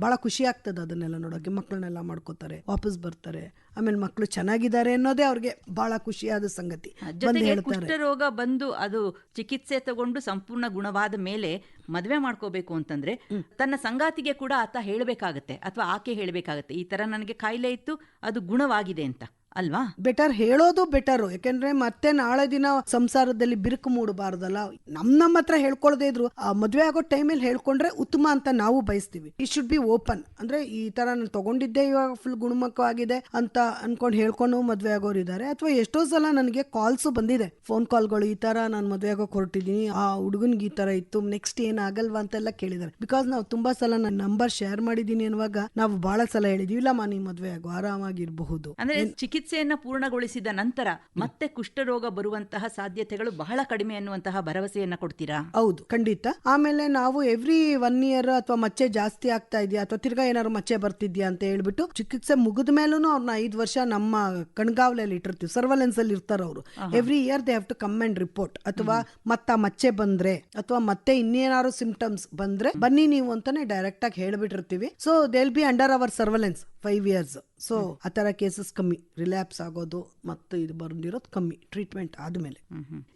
ಬಹಳ ಖುಷಿ ಆಗ್ತದೆ ಅದನ್ನೆಲ್ಲ ನೋಡೋಕೆ. ಮಕ್ಕಳನ್ನೆಲ್ಲ ಮಾಡ್ಕೋತಾರೆ ವಾಪಸ್ ಬರ್ತಾರೆ. ಆಮೇಲೆ ಮಕ್ಕಳು ಚೆನ್ನಾಗಿದ್ದಾರೆ ಅನ್ನೋದೇ ಅವ್ರಿಗೆ ಬಹಳ ಖುಷಿಯಾದ ಸಂಗತಿ. ಜೊತೆಗೆ ಕುಷ್ಠರೋಗ ಬಂದು ಅದು ಚಿಕಿತ್ಸೆ ತಗೊಂಡು ಸಂಪೂರ್ಣ ಗುಣವಾದ ಮೇಲೆ ಮದುವೆ ಮಾಡ್ಕೋಬೇಕು ಅಂತಂದ್ರೆ ತನ್ನ ಸಂಗಾತಿಗೆ ಕೂಡ ಆತ ಹೇಳಬೇಕಾಗತ್ತೆ ಅಥವಾ ಆಕೆ ಹೇಳಬೇಕಾಗತ್ತೆ ಈ ತರ ನನಗೆ ಕಾಯಿಲೆ ಇತ್ತು ಅದು ಗುಣವಾಗಿದೆ ಅಂತ. ಅಲ್ವಾ? ಬೆಟರ್ ಹೇಳೋದು ಬೆಟರು ಯಾಕೆಂದ್ರೆ ಮತ್ತೆ ನಾಳೆ ದಿನ ಸಂಸಾರದಲ್ಲಿ ಬಿರುಕು ಮೂಡಬಾರ್ದಲ್ಲ. ನಮ್ ನಮ್ಮ ಹತ್ರ ಹೇಳ್ಕೊಳ್ದೇ ಇದ್ರು. ಆ ಮದ್ವೆ ಆಗೋ ಟೈಮಲ್ಲಿ ಹೇಳ್ಕೊಂಡ್ರೆ ಉತ್ತಮ ಅಂತ ನಾವು ಬಯಸ್ತೀವಿ. ಇಟ್ ಶುಡ್ ಬಿ ಓಪನ್ ಅಂದ್ರೆ ಈ ತರ ನಾನು ತಗೊಂಡಿದ್ದೆ ಇವಾಗ ಫುಲ್ ಗುಣಮುಖವಾಗಿದೆ ಅಂತ ಅನ್ಕೊಂಡು ಹೇಳ್ಕೊಂಡು ಮದ್ವೆ ಆಗೋರು ಇದ್ದಾರೆ ಅಥವಾ ಎಷ್ಟೋ ಸಲ ನನಗೆ ಕಾಲ್ಸ್ ಬಂದಿದೆ. ಫೋನ್ ಕಾಲ್ಗಳು ಈ ತರ ನಾನು ಮದ್ವೆ ಆಗೋಕ್ ಹೊರಟಿದ್ದೀನಿ. ಆ ಹುಡುಗನ್ಗೆ ಈ ತರ ಇತ್ತು. ನೆಕ್ಸ್ಟ್ ಏನ್ ಆಗಲ್ವಾ ಅಂತೆಲ್ಲ ಕೇಳಿದ್ದಾರೆ. ಬಿಕಾಸ್ ನಾವು ತುಂಬಾ ಸಲ ನನ್ನ ನಂಬರ್ ಶೇರ್ ಮಾಡಿದೀನಿ ಅನ್ನುವಾಗ ನಾವು ಬಹಳ ಸಲ ಹೇಳಿದೀವಿ. ಇಲ್ಲಮ್ಮ ನೀ ಮದ್ವೆ ಆಗೋ. ಆರಾಮಾಗಿರ್ಬಹುದು. ಅಂದ್ರೆ ಚಿಕಿತ್ಸೆಯನ್ನ ಪೂರ್ಣಗೊಳಿಸಿದ ನಂತರ ಮತ್ತೆ ಕುಷ್ಠರೋಗ ಬರುವಂತಹ ಸಾಧ್ಯತೆಗಳು ಬಹಳ ಕಡಿಮೆ ಅನ್ನುವಂತಹ ಭರವಸೆಯನ್ನ ಕೊಡ್ತೀರಾ? ಹೌದು ಖಂಡಿತ. ಆಮೇಲೆ ನಾವು ಎವ್ರಿ ಒನ್ ಇಯರ್ ಅಥವಾ ಮಚ್ಚೆ ಜಾಸ್ತಿ ಆಗ್ತಾ ಇದೆಯಾ ಅಥವಾ ತಿರ್ಗಾ ಏನಾದ್ರು ಮಚ್ಚೆ ಬರ್ತಿದ್ಯಾ ಅಂತ ಹೇಳ್ಬಿಟ್ಟು ಚಿಕಿತ್ಸೆ ಮುಗಿದ ಮೇಲೂ ಅವ್ರನ್ನ ಐದು ವರ್ಷ ನಮ್ಮ ಕಣ್ಗಾವಲಲ್ಲಿ ಇಟ್ಟಿರ್ತೀವಿ ಸರ್ವಲೆನ್ಸ್ ಅಲ್ಲಿ ಇರ್ತಾರ ಅವರು. Every year they have to come and report ಅಥವಾ ಮತ್ತ ಮಚ್ಚೆ ಬಂದ್ರೆ ಅಥವಾ ಮತ್ತೆ ಇನ್ನೇನಾದ್ರು ಸಿಂಪ್ಟಮ್ಸ್ ಬಂದ್ರೆ ಬನ್ನಿ ನೀವು ಅಂತಾನೆ ಡೈರೆಕ್ಟ್ ಆಗಿ ಹೇಳ್ಬಿಟ್ಟಿರ್ತೀವಿ. So they'll be under our surveillance five years so ಆ ತರ ಕೇಸಸ್ ಕಮ್ಮಿ ರಿಲ್ಯಾಪ್ಸ್ ಆಗೋದು ಮತ್ತು ಇದು ಬಂದಿರೋದು ಕಮ್ಮಿ ಟ್ರೀಟ್ಮೆಂಟ್ ಆದ್ಮೇಲೆ.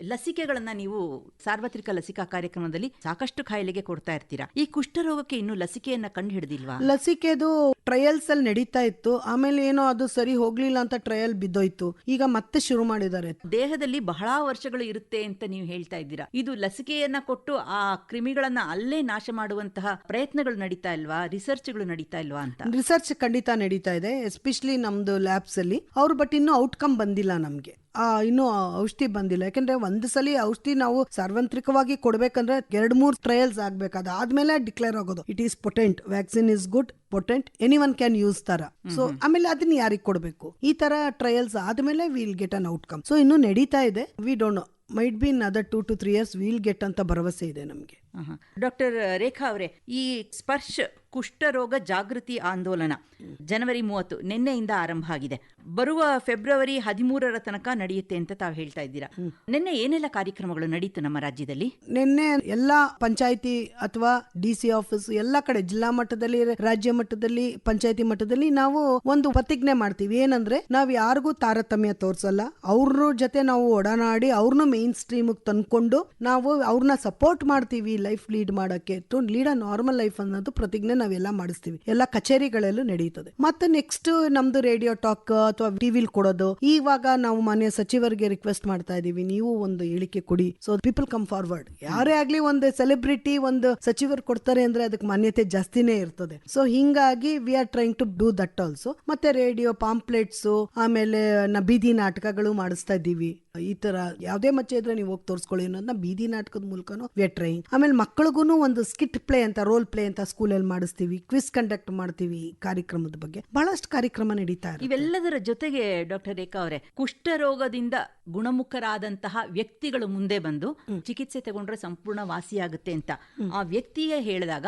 ಲಸಿಕೆಗಳನ್ನ ನೀವು ಸಾರ್ವತ್ರಿಕ ಲಸಿಕಾ ಕಾರ್ಯಕ್ರಮದಲ್ಲಿ ಸಾಕಷ್ಟು ಕಾಯಿಲೆಗೆ ಕೊಡ್ತಾ ಇರ್ತೀರಾ? ಈ ಕುಷ್ಠರೋಗಕ್ಕೆ ಇನ್ನು ಲಸಿಕೆಯನ್ನ ಕಂಡು ಹಿಡಿದಿಲ್ವಾ? ಲಸಿಕೆದು ಟ್ರಯಲ್ಸ್ ಅಲ್ಲಿ ನಡೀತಾ ಇತ್ತು. ಆಮೇಲೆ ಏನೋ ಅದು ಸರಿ ಹೋಗ್ಲಿಲ್ಲ ಅಂತ ಟ್ರಯಲ್ ಬಿದ್ದೋಯ್ತು. ಈಗ ಮತ್ತೆ ಶುರು ಮಾಡಿದ್ದಾರೆ. ದೇಹದಲ್ಲಿ ಬಹಳ ವರ್ಷಗಳು ಇರುತ್ತೆ ಅಂತ ನೀವು ಹೇಳ್ತಾ ಇದ್ದೀರಾ? ಇದು ಲಸಿಕೆಯನ್ನ ಕೊಟ್ಟು ಆ ಕ್ರಿಮಿಗಳನ್ನ ಅಲ್ಲೇ ನಾಶ ಮಾಡುವಂತಹ ಪ್ರಯತ್ನಗಳು ನಡೀತಾ ಇಲ್ವಾ? ರಿಸರ್ಚ್ಗಳು ನಡೀತಾ ಇಲ್ವಾ ಅಂತ? ರಿಸರ್ಚ್ ಖಂಡಿತ ನಡೀತಾ ಇದೆ. ಎಸ್ಪೆಷಲಿ ನಮ್ದು ಲ್ಯಾಬ್ಸ್ ಅಲ್ಲಿ ಅವ್ರು ಬಟ್ ಇನ್ನೂ ಔಟ್ಕಮ್ ಬಂದಿಲ್ಲ ನಮ್ಗೆ. ಆ ಇನ್ನು ಔಷಧಿ ಬಂದಿಲ್ಲ. ಯಾಕಂದ್ರೆ ಒಂದ್ ಸಲ ಔಷಧಿ ನಾವು ಸಾರ್ವತ್ರಿಕವಾಗಿ ಕೊಡ್ಬೇಕಂದ್ರೆ ಎರಡ್ ಮೂರ್ ಟ್ರಯಲ್ಸ್ ಆಗ್ಬೇಕು. ಅದಾದ್ಮೇಲೆ ಡಿಕ್ಲೇರ್ ಆಗೋದು. It is potent vaccine is good potent any one can use ತರ ಸೊ ಆಮೇಲೆ ಅದನ್ನ ಯಾರಿಗೆ ಕೊಡ್ಬೇಕು? ಈ ತರ ಟ್ರಯಲ್ಸ್ ಆದ್ಮೇಲೆ will get an outcome so ಇನ್ನು ನಡೀತಾ ಇದೆ. We don't know might be in other two to three years will get ಅಂತ ಭರವಸೆ ಇದೆ ನಮಗೆ. ಡಾಕ್ಟರ್ ರೇಖಾ ಅವರೇ ಈ ಸ್ಪರ್ಶ ಕುಷ್ಠರೋಗ ಜಾಗೃತಿ ಆಂದೋಲನ ಜನವರಿ ಮೂವತ್ತು ನಿನ್ನೆಯಿಂದ ಆರಂಭ ಆಗಿದೆ. ಬರುವ ಫೆಬ್ರವರಿ ಹದಿಮೂರರ ತನಕ ನಡೆಯುತ್ತೆ ಅಂತ ತಾವು ಹೇಳ್ತಾ ಇದ್ದೀರಾ? ನಿನ್ನೆ ಏನೆಲ್ಲ ಕಾರ್ಯಕ್ರಮಗಳು ನಡೀತು ನಮ್ಮ ರಾಜ್ಯದಲ್ಲಿ? ನಿನ್ನೆ ಎಲ್ಲಾ ಪಂಚಾಯತಿ ಅಥವಾ ಡಿ ಸಿ ಆಫೀಸ್ ಎಲ್ಲಾ ಕಡೆ ಜಿಲ್ಲಾ ಮಟ್ಟದಲ್ಲಿ ರಾಜ್ಯ ಮಟ್ಟದಲ್ಲಿ ಪಂಚಾಯತಿ ಮಟ್ಟದಲ್ಲಿ ನಾವು ಒಂದು ಪ್ರತಿಜ್ಞೆ ಮಾಡ್ತೀವಿ. ಏನಂದ್ರೆ ನಾವ್ ಯಾರಿಗೂ ತಾರತಮ್ಯ ತೋರಿಸಲ್ಲ. ಅವ್ರ ಜೊತೆ ನಾವು ಒಡನಾಡಿ ಅವ್ರನ್ನ ಮೇನ್ ಸ್ಟ್ರೀಮ್ ತಂದ್ಕೊಂಡು ನಾವು ಅವ್ರನ್ನ ಸಪೋರ್ಟ್ ಮಾಡ್ತೀವಿ. ಲೈಫ್ ಲೀಡ್ ಮಾಡಕ್ಕೆ ಲೀಡ್ ಅ ನಾರ್ಮಲ್ ಲೈಫ್ ಅನ್ನೋದು ಪ್ರತಿಜ್ಞೆ ನಾವೆಲ್ಲ ಮಾಡಿಸ್ತೀವಿ. ಎಲ್ಲ ಕಚೇರಿಗಳಲ್ಲೂ ನಡೆಯುತ್ತದೆ ಮತ್ತೆ ನೆಕ್ಸ್ಟ್ ನಮ್ದು ರೇಡಿಯೋ ಟಾಕ್ ಅಥವಾ ಟಿವಿಲ್ ಕೊಡೋದು. ಇವಾಗ ನಾವು ಮಾನ್ಯ ಸಚಿವರಿಗೆ ರಿಕ್ವೆಸ್ಟ್ ಮಾಡ್ತಾ ಇದೀವಿ ನೀವು ಒಂದು ಹೇಳಿಕೆ ಕೊಡಿ. ಸೊ ಪೀಪಲ್ ಕಮ್ ಫಾರ್ವರ್ಡ್ ಯಾರೇ ಆಗ್ಲಿ ಒಂದು ಸೆಲೆಬ್ರಿಟಿ ಒಂದು ಸಚಿವರು ಕೊಡ್ತಾರೆ ಅಂದ್ರೆ ಅದಕ್ಕೆ ಮಾನ್ಯತೆ ಜಾಸ್ತಿನೇ ಇರ್ತದೆ. ಸೊ ಹಿಂಗಾಗಿ we are trying to do that also ಮತ್ತೆ ರೇಡಿಯೋ ಪಾಂಪ್ಲೆಟ್ಸ್ ಆಮೇಲೆ ನಬೀದಿ ಬೀದಿ ನಾಟಕಗಳು ಮಾಡಿಸ್ತಾ ಇದ್ದೀವಿ. ಈ ತರ ಯಾವ್ದೇ ಮಚ್ಚೆ ಇದ್ರೆ ನೀವು ಹೋಗಿ ತೋರಿಸ್ಕೊಳ್ಳಿ ಅನ್ನೋದನ್ನ ಬೀದಿ ನಾಟಕದ ಮೂಲಕನೂ ವಿ ಆರ್ ಟ್ರೈಂಗ್ ಆಮೇಲೆ ಮಕ್ಕಳಿಗೂ ಒಂದು ಸ್ಕಿಟ್ ಪ್ಲೇ ಅಂತ ರೋಲ್ ಪ್ಲೇ ಅಂತ ಸ್ಕೂಲಲ್ಲಿ ಮಾಡಿಸ್ತೀವಿ ಕ್ವಿಸ್ ಕಂಡಕ್ಟ್ ಮಾಡ್ತೀವಿ ಕಾರ್ಯಕ್ರಮದ ಬಗ್ಗೆ. ಬಹಳಷ್ಟು ಕಾರ್ಯಕ್ರಮ ನಡೀತಾ ಇವೆಲ್ಲದರ ಜೊತೆಗೆ ಡಾಕ್ಟರ್ ರೇಖಾ ಅವರೇ ಕುಷ್ಠರೋಗದಿಂದ ಗುಣಮುಖರಾದಂತಹ ವ್ಯಕ್ತಿಗಳು ಮುಂದೆ ಬಂದು ಚಿಕಿತ್ಸೆ ತಗೊಂಡ್ರೆ ಸಂಪೂರ್ಣ ವಾಸಿಯಾಗುತ್ತೆ ಅಂತ. ಆ ವ್ಯಕ್ತಿಯೇ ಹೇಳಿದಾಗ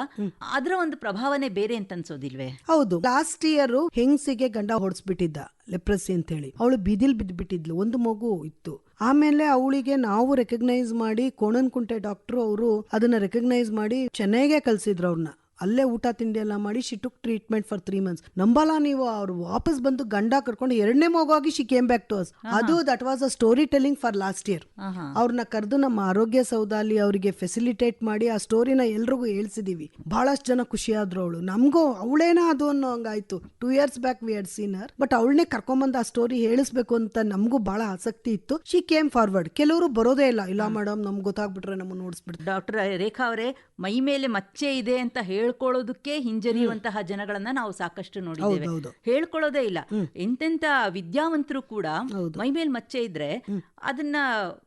ಅದರ ಒಂದು ಪ್ರಭಾವನೆ ಬೇರೆ ಅಂತ ಅನ್ಸೋದಿಲ್ವೇ ಹೌದು. ಲಾಸ್ಟ್ ಇಯರ್ ಹೆಂಗ್ಸಿಗೆ ಗಂಡ ಹೊಡ್ಸ್ಬಿಟ್ಟಿದ್ದ? ಲೆಪ್ರಸಿ ಅಂತ ಹೇಳಿ ಅವಳು ಬಿದಿಲ್ ಬಿದ್ದುಬಿಟ್ಟಿದ್ಲು ಒಂದು ಮಗು ಇತ್ತು. ಆಮೇಲೆ ಅವಳಿಗೆ ನಾವು ರೆಕಗ್ನೈಸ್ ಮಾಡಿ, ಕೋಣನ್ ಕುಂಟೆ ಡಾಕ್ಟರ್ ಅವರು ಅದನ್ನ ರೆಕಗ್ನೈಸ್ ಮಾಡಿ, ಚೆನ್ನೈಗೆ ಕಲ್ಸಿದ್ರು ಅವ್ರನ್ನ ಅಲ್ಲೇ ಊಟ ತಿಂಡಿ ಎಲ್ಲ ಮಾಡಿ she took treatment for three months ನಂಬಲ್ಲ ನೀವು ಅವ್ರು ವಾಪಸ್ ಬಂದು ಗಂಡ ಕರ್ಕೊಂಡು ಎರಡನೇ ಮಗುವಾಗಿ she came back to us ಅದು that was a story telling for last year ಅವ್ರನ್ನ ಕರೆದು ನಮ್ಮ ಆರೋಗ್ಯ ಸೌಧಾಲಿ ಅವರಿಗೆ ಫೆಸಿಲಿಟೇಟ್ ಮಾಡಿ ಆ ಸ್ಟೋರಿನ ಎಲ್ರಿಗೂ ಹೇಳ್ಸಿದೀವಿ. ಬಹಳಷ್ಟು ಜನ ಖುಷಿ ಆದ್ರು ಅವಳು. ನಮಗೂ ಅವಳೇನ ಅದು ಅನ್ನೋ ಹಂಗಾಯ್ತು. Two years back we are seen her but ಅವಳನ್ನೇ ಕರ್ಕೊಂಬಂದು ಆ ಸ್ಟೋರಿ ಹೇಳಿಸ್ಬೇಕು ಅಂತ ನಮಗೂ ಬಹಳ ಆಸಕ್ತಿ ಇತ್ತು. ಶಿ ಕೇಮ್ ಫಾರ್ವರ್ಡ್ ಕೆಲವರು ಬರೋದೇ ಇಲ್ಲ. ಇಲ್ಲ ಮೇಡಮ್ ನಮ್ಗೆ ಗೊತ್ತಾಗ್ಬಿಟ್ರೆ ನಮ್ಮನ್ನು ನೋಡಿಸ್ಬಿಟ್ಟು ಡಾಕ್ಟರ್ ರೇಖಾ ಅವರೇ ಮೈ ಮೇಲೆ ಮಚ್ಚೆ ಇದೆ ಅಂತ ಹೇಳ್ಕೊಳ್ಳೋದಕ್ಕೆ ಹಿಂಜರಿಯುವಂತಹ ಜನಗಳನ್ನ ನಾವು ಸಾಕಷ್ಟು ನೋಡಿದ್ದೇವೆ. ಹೇಳ್ಕೊಳ್ಳೋದೇ ಇಲ್ಲ. ಎಂತೆಂತ ವಿದ್ಯಾವಂತರು ಕೂಡ. ಮೈ ಮೇಲೆ ಮಚ್ಚೆ ಇದ್ರೆ ಅದನ್ನ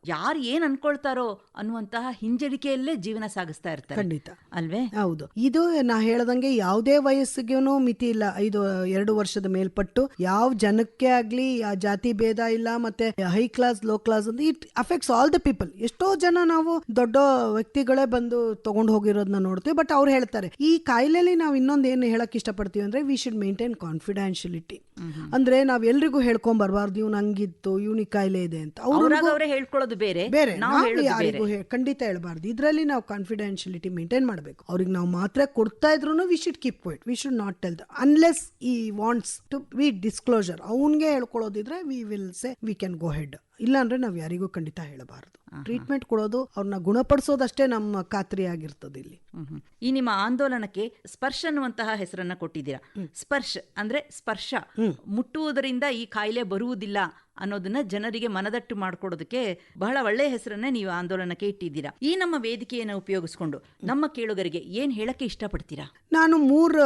ಯಾರು ಏನ್ ಅನ್ಕೊಳ್ತಾರೋ ಅನ್ನುವಂತಹ ಹಿಂಜರಿಕೆಯಲ್ಲೇ ಜೀವನ ಸಾಗಿಸ್ತಾ ಇರ್ತಾರೆ. ಖಂಡಿತ. ಅಲ್ವೇ? ಹೌದು. ಇದು ನಾ ಹೇಳ್ದಂಗೆ ಯಾವುದೇ ವಯಸ್ಸಿಗೂನು ಮಿತಿ ಇಲ್ಲ. ಐದು ಎರಡು ವರ್ಷದ ಮೇಲ್ಪಟ್ಟು ಯಾವ ಜನಕ್ಕೆ ಆಗ್ಲಿ ಜಾತಿ ಭೇದ ಇಲ್ಲ ಮತ್ತೆ ಹೈ ಕ್ಲಾಸ್ ಲೋ ಕ್ಲಾಸ್ ಅಂತ it affects all the people. ಎಷ್ಟೋ ಜನ ನಾವು ದೊಡ್ಡ ವ್ಯಕ್ತಿಗಳೇ ಬಂದು ತಗೊಂಡು ಹೋಗಿರೋದನ್ನ ನೋಡ್ತೀವಿ. ಬಟ್ ಅವ್ರು ಹೇಳ್ತಾರೆ ಈ ಕಾಯಿಲೆಲಿ ನಾವು ಇನ್ನೊಂದು ಏನು ಹೇಳಕ್ ಇಷ್ಟಪಡ್ತೀವಿ ಅಂದ್ರೆ ವಿ ಶುಡ್ ಮೇಂಟೈನ್ ಕಾನ್ಫಿಡೆನ್ಶಿಯಲಿಟಿ ಅಂದ್ರೆ ನಾವ್ ಎಲ್ರಿಗೂ ಹೇಳ್ಕೊಂಡ್ ಬರಬಾರ್ದು ಇವ್ನು ಹಂಗಿತ್ತು ಇವ್ನಿ ಕಾಯಿಲೆ ಇದೆ ಅಂತ. ಅವ್ರು ಹೇಳ್ಕೊಳ್ಳೋದು ಬೇರೆ ಬೇರೆ. ನಾವು ಯಾರಿಗೂ ಖಂಡಿತ ಹೇಳ್ಬಾರ್ದು. ಇದರಲ್ಲಿ ನಾವು ಕಾನ್ಫಿಡೆನ್ಶಿಯಲಿಟಿ ಮೇಂಟೈನ್ ಮಾಡಬೇಕು. ಅವ್ರಿಗೆ ನಾವು ಮಾತ್ರ ಕೊಡ್ತಾ ಇದ್ರು we should keep it we should not tell the unless he wants to we disclosure ಅವನ್ಗೆ ಹೇಳ್ಕೊಳ್ಳೋದಿದ್ರೆ we will say we can go head ಇಲ್ಲ ಅಂದ್ರೆ ನಾವು ಯಾರಿಗೂ ಖಂಡಿತ ಹೇಳಬಾರದು. ಟ್ರೀಟ್ಮೆಂಟ್ ಕೊಡೋದು ಅವ್ರನ್ನ ಗುಣಪಡಿಸೋದಷ್ಟೇ ನಮ್ಮ ಖಾತ್ರಿ ಆಗಿರ್ತದೆ ಇಲ್ಲಿ. ಈ ನಿಮ್ಮ ಆಂದೋಲನಕ್ಕೆ ಸ್ಪರ್ಶ ಅನ್ನುವಂತಹ ಹೆಸರನ್ನ ಕೊಟ್ಟಿದ್ದೀರಾ. ಸ್ಪರ್ಶ ಅಂದ್ರೆ ಸ್ಪರ್ಶ. ಮುಟ್ಟುವುದರಿಂದ ಈ ಕಾಯಿಲೆ ಬರುವುದಿಲ್ಲ ಅನ್ನೋದನ್ನ ಜನರಿಗೆ ಮನದಟ್ಟು ಮಾಡಿಕೊಡೋದಕ್ಕೆ ಬಹಳ ಒಳ್ಳೆ ಹೆಸರನ್ನೇ ನೀವು ಆಂದೋಲನಕ್ಕೆ ಇಟ್ಟಿದ್ದೀರಾ. ಈ ನಮ್ಮ ವೇದಿಕೆಯನ್ನು ಉಪಯೋಗಿಸ್ಕೊಂಡು ನಮ್ಮ ಕೇಳುಗರಿಗೆ ಏನ್ ಹೇಳಕ್ಕೆ ಇಷ್ಟಪಡ್ತೀರಾ? ನಾನು ಮೂರು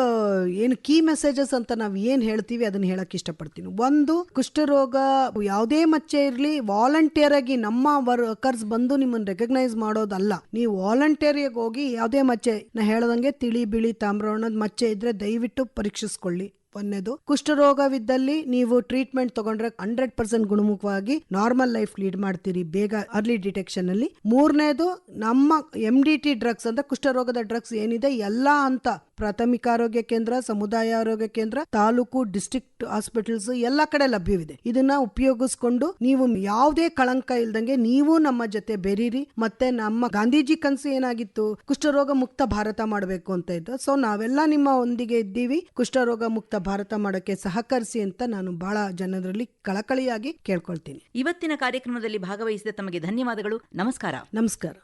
ಏನು ಕೀ ಮೆಸೇಜಸ್ ಅಂತ ನಾವು ಏನ್ ಹೇಳ್ತೀವಿ ಅದನ್ನ ಹೇಳಕ್ಕೆ ಇಷ್ಟಪಡ್ತೀನಿ. ಒಂದು, ಕುಷ್ಠರೋಗ ಯಾವುದೇ ಮಚ್ಚೆ ಇರಲಿ ವಾಲಂಟಿಯರ್ ಆಗಿ ನಮ್ಮ ವರ್ಕರ್ಸ್ ಬಂದು ನಿಮ್ಮನ್ನು ರೆಕಗ್ನೈಸ್ ಮಾಡೋದಲ್ಲ. ನೀವು ವಾಲಂಟಿಯರ್ ಆಗಿ ಹೋಗಿ ಯಾವುದೇ ಮಚ್ಚೆ ನಾ ಹೇಳ್ದಂಗೆ ತಿಳಿ, ಬಿಳಿ, ತಾಮ್ರ ಮಚ್ಚೆ ಇದ್ರೆ ದಯವಿಟ್ಟು ಪರೀಕ್ಷಿಸ್ಕೊಳ್ಳಿ. ಒಂದನೇದು ಕುಷ್ಠರೋಗವಿದ್ದಲ್ಲಿ ನೀವು ಟ್ರೀಟ್ಮೆಂಟ್ ತಗೊಂಡ್ರೆ ಹಂಡ್ರೆಡ್ ಪರ್ಸೆಂಟ್ ಗುಣಮುಖವಾಗಿ ನಾರ್ಮಲ್ ಲೈಫ್ ಲೀಡ್ ಮಾಡ್ತೀರಿ. ಬೇಗ ಅರ್ಲಿ ಡಿಟೆಕ್ಷನ್ ಅಲ್ಲಿ. ಮೂರನೇದು, ನಮ್ಮ ಎಂ ಡಿ ಟಿ ಡ್ರಗ್ಸ್ ಅಂತ ಕುಷ್ಠರೋಗದ ಡ್ರಗ್ಸ್ ಏನಿದೆ, ಎಲ್ಲಾ ಅಂತ ಪ್ರಾಥಮಿಕ ಆರೋಗ್ಯ ಕೇಂದ್ರ, ಸಮುದಾಯ ಆರೋಗ್ಯ ಕೇಂದ್ರ, ತಾಲೂಕು ಡಿಸ್ಟ್ರಿಕ್ಟ್ ಹಾಸ್ಪಿಟಲ್ಸ್ ಎಲ್ಲ ಕಡೆ ಲಭ್ಯವಿದೆ. ಇದನ್ನ ಉಪಯೋಗಿಸ್ಕೊಂಡು ನೀವು ಯಾವುದೇ ಕಳಂಕ ಇಲ್ದಂಗೆ ನೀವು ನಮ್ಮ ಜೊತೆ ಬೆರೀರಿ. ಮತ್ತೆ ನಮ್ಮ ಗಾಂಧೀಜಿ ಕನಸು ಏನಾಗಿತ್ತು? ಕುಷ್ಠರೋಗ ಮುಕ್ತ ಭಾರತ ಮಾಡಬೇಕು ಅಂತ ಇದ್ದು ಸೊ ನಾವೆಲ್ಲ ನಿಮ್ಮ ಒಂದಿಗೆ ಇದ್ದೀವಿ. ಕುಷ್ಠರೋಗ ಮುಕ್ತ ಭಾರತ ಮಾಡೋಕ್ಕೆ ಸಹಕರಿಸಿ ಅಂತ ನಾನು ಬಹಳ ಜನರಲ್ಲಿ ಕಳಕಳಿಯಾಗಿ ಕೇಳ್ಕೊಳ್ತೀನಿ. ಇವತ್ತಿನ ಕಾರ್ಯಕ್ರಮದಲ್ಲಿ ಭಾಗವಹಿಸಿದ ತಮಗೆ ಧನ್ಯವಾದಗಳು. ನಮಸ್ಕಾರ. ನಮಸ್ಕಾರ.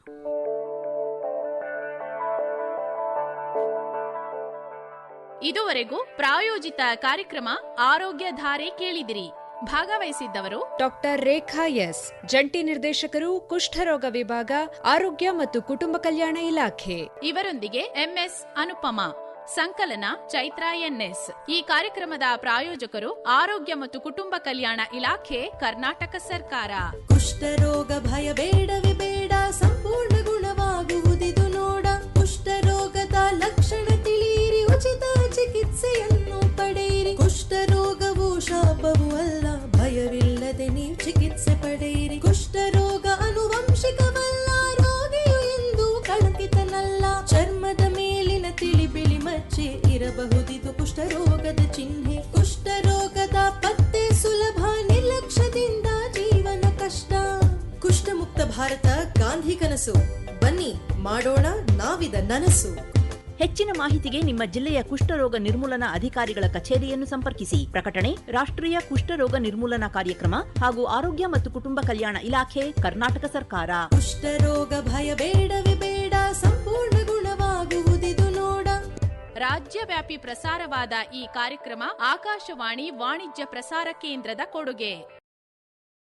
ಇದುವರೆಗೂ ಪ್ರಾಯೋಜಿತ ಕಾರ್ಯಕ್ರಮ ಆರೋಗ್ಯ ಧಾರೆ ಕೇಳಿದಿರಿ. ಭಾಗವಹಿಸಿದ್ದವರು ಡಾಕ್ಟರ್ ರೇಖಾ ಎಸ್. ಜಂಟಿ ನಿರ್ದೇಶಕರು ಕುಷ್ಠರೋಗ ವಿಭಾಗ ಆರೋಗ್ಯ ಮತ್ತು ಕುಟುಂಬ ಕಲ್ಯಾಣ ಇಲಾಖೆ. ಇವರೊಂದಿಗೆ ಎಂಎಸ್ ಅನುಪಮಾ. ಸಂಕಲನ ಚೈತ್ರ ಎನ್ಎಸ್ ಈ ಕಾರ್ಯಕ್ರಮದ ಪ್ರಾಯೋಜಕರು ಆರೋಗ್ಯ ಮತ್ತು ಕುಟುಂಬ ಕಲ್ಯಾಣ ಇಲಾಖೆ, ಕರ್ನಾಟಕ ಸರ್ಕಾರ. ಕುಷ್ಠರೋಗ ಭಯ ಬೇಡವೇ ಬೇಡ, ಸಂಪೂರ್ಣ ಕನಸು ಬನ್ನಿ ಮಾಡೋಣ ನಾವಿದ ನನಸು. ಹೆಚ್ಚಿನ ಮಾಹಿತಿಗೆ ನಿಮ್ಮ ಜಿಲ್ಲೆಯ ಕುಷ್ಠರೋಗ ನಿರ್ಮೂಲನಾ ಅಧಿಕಾರಿಗಳ ಕಚೇರಿಯನ್ನು ಸಂಪರ್ಕಿಸಿ. ಪ್ರಕಟಣೆ ರಾಷ್ಟ್ರೀಯ ಕುಷ್ಠರೋಗ ನಿರ್ಮೂಲನಾ ಕಾರ್ಯಕ್ರಮ ಹಾಗೂ ಆರೋಗ್ಯ ಮತ್ತು ಕುಟುಂಬ ಕಲ್ಯಾಣ ಇಲಾಖೆ ಕರ್ನಾಟಕ ಸರ್ಕಾರ. ಕುಷ್ಠರೋಗ ಭಯ ಬೇಡವೇ ಬೇಡ ಸಂಪೂರ್ಣ ಗುಣವಾಗುವುದಿದು ನೋಡ. ರಾಜ್ಯವ್ಯಾಪಿ ಪ್ರಸಾರವಾದ ಈ ಕಾರ್ಯಕ್ರಮ ಆಕಾಶವಾಣಿ ವಾಣಿಜ್ಯ ಪ್ರಸಾರ ಕೇಂದ್ರದ ಕೊಡುಗೆ.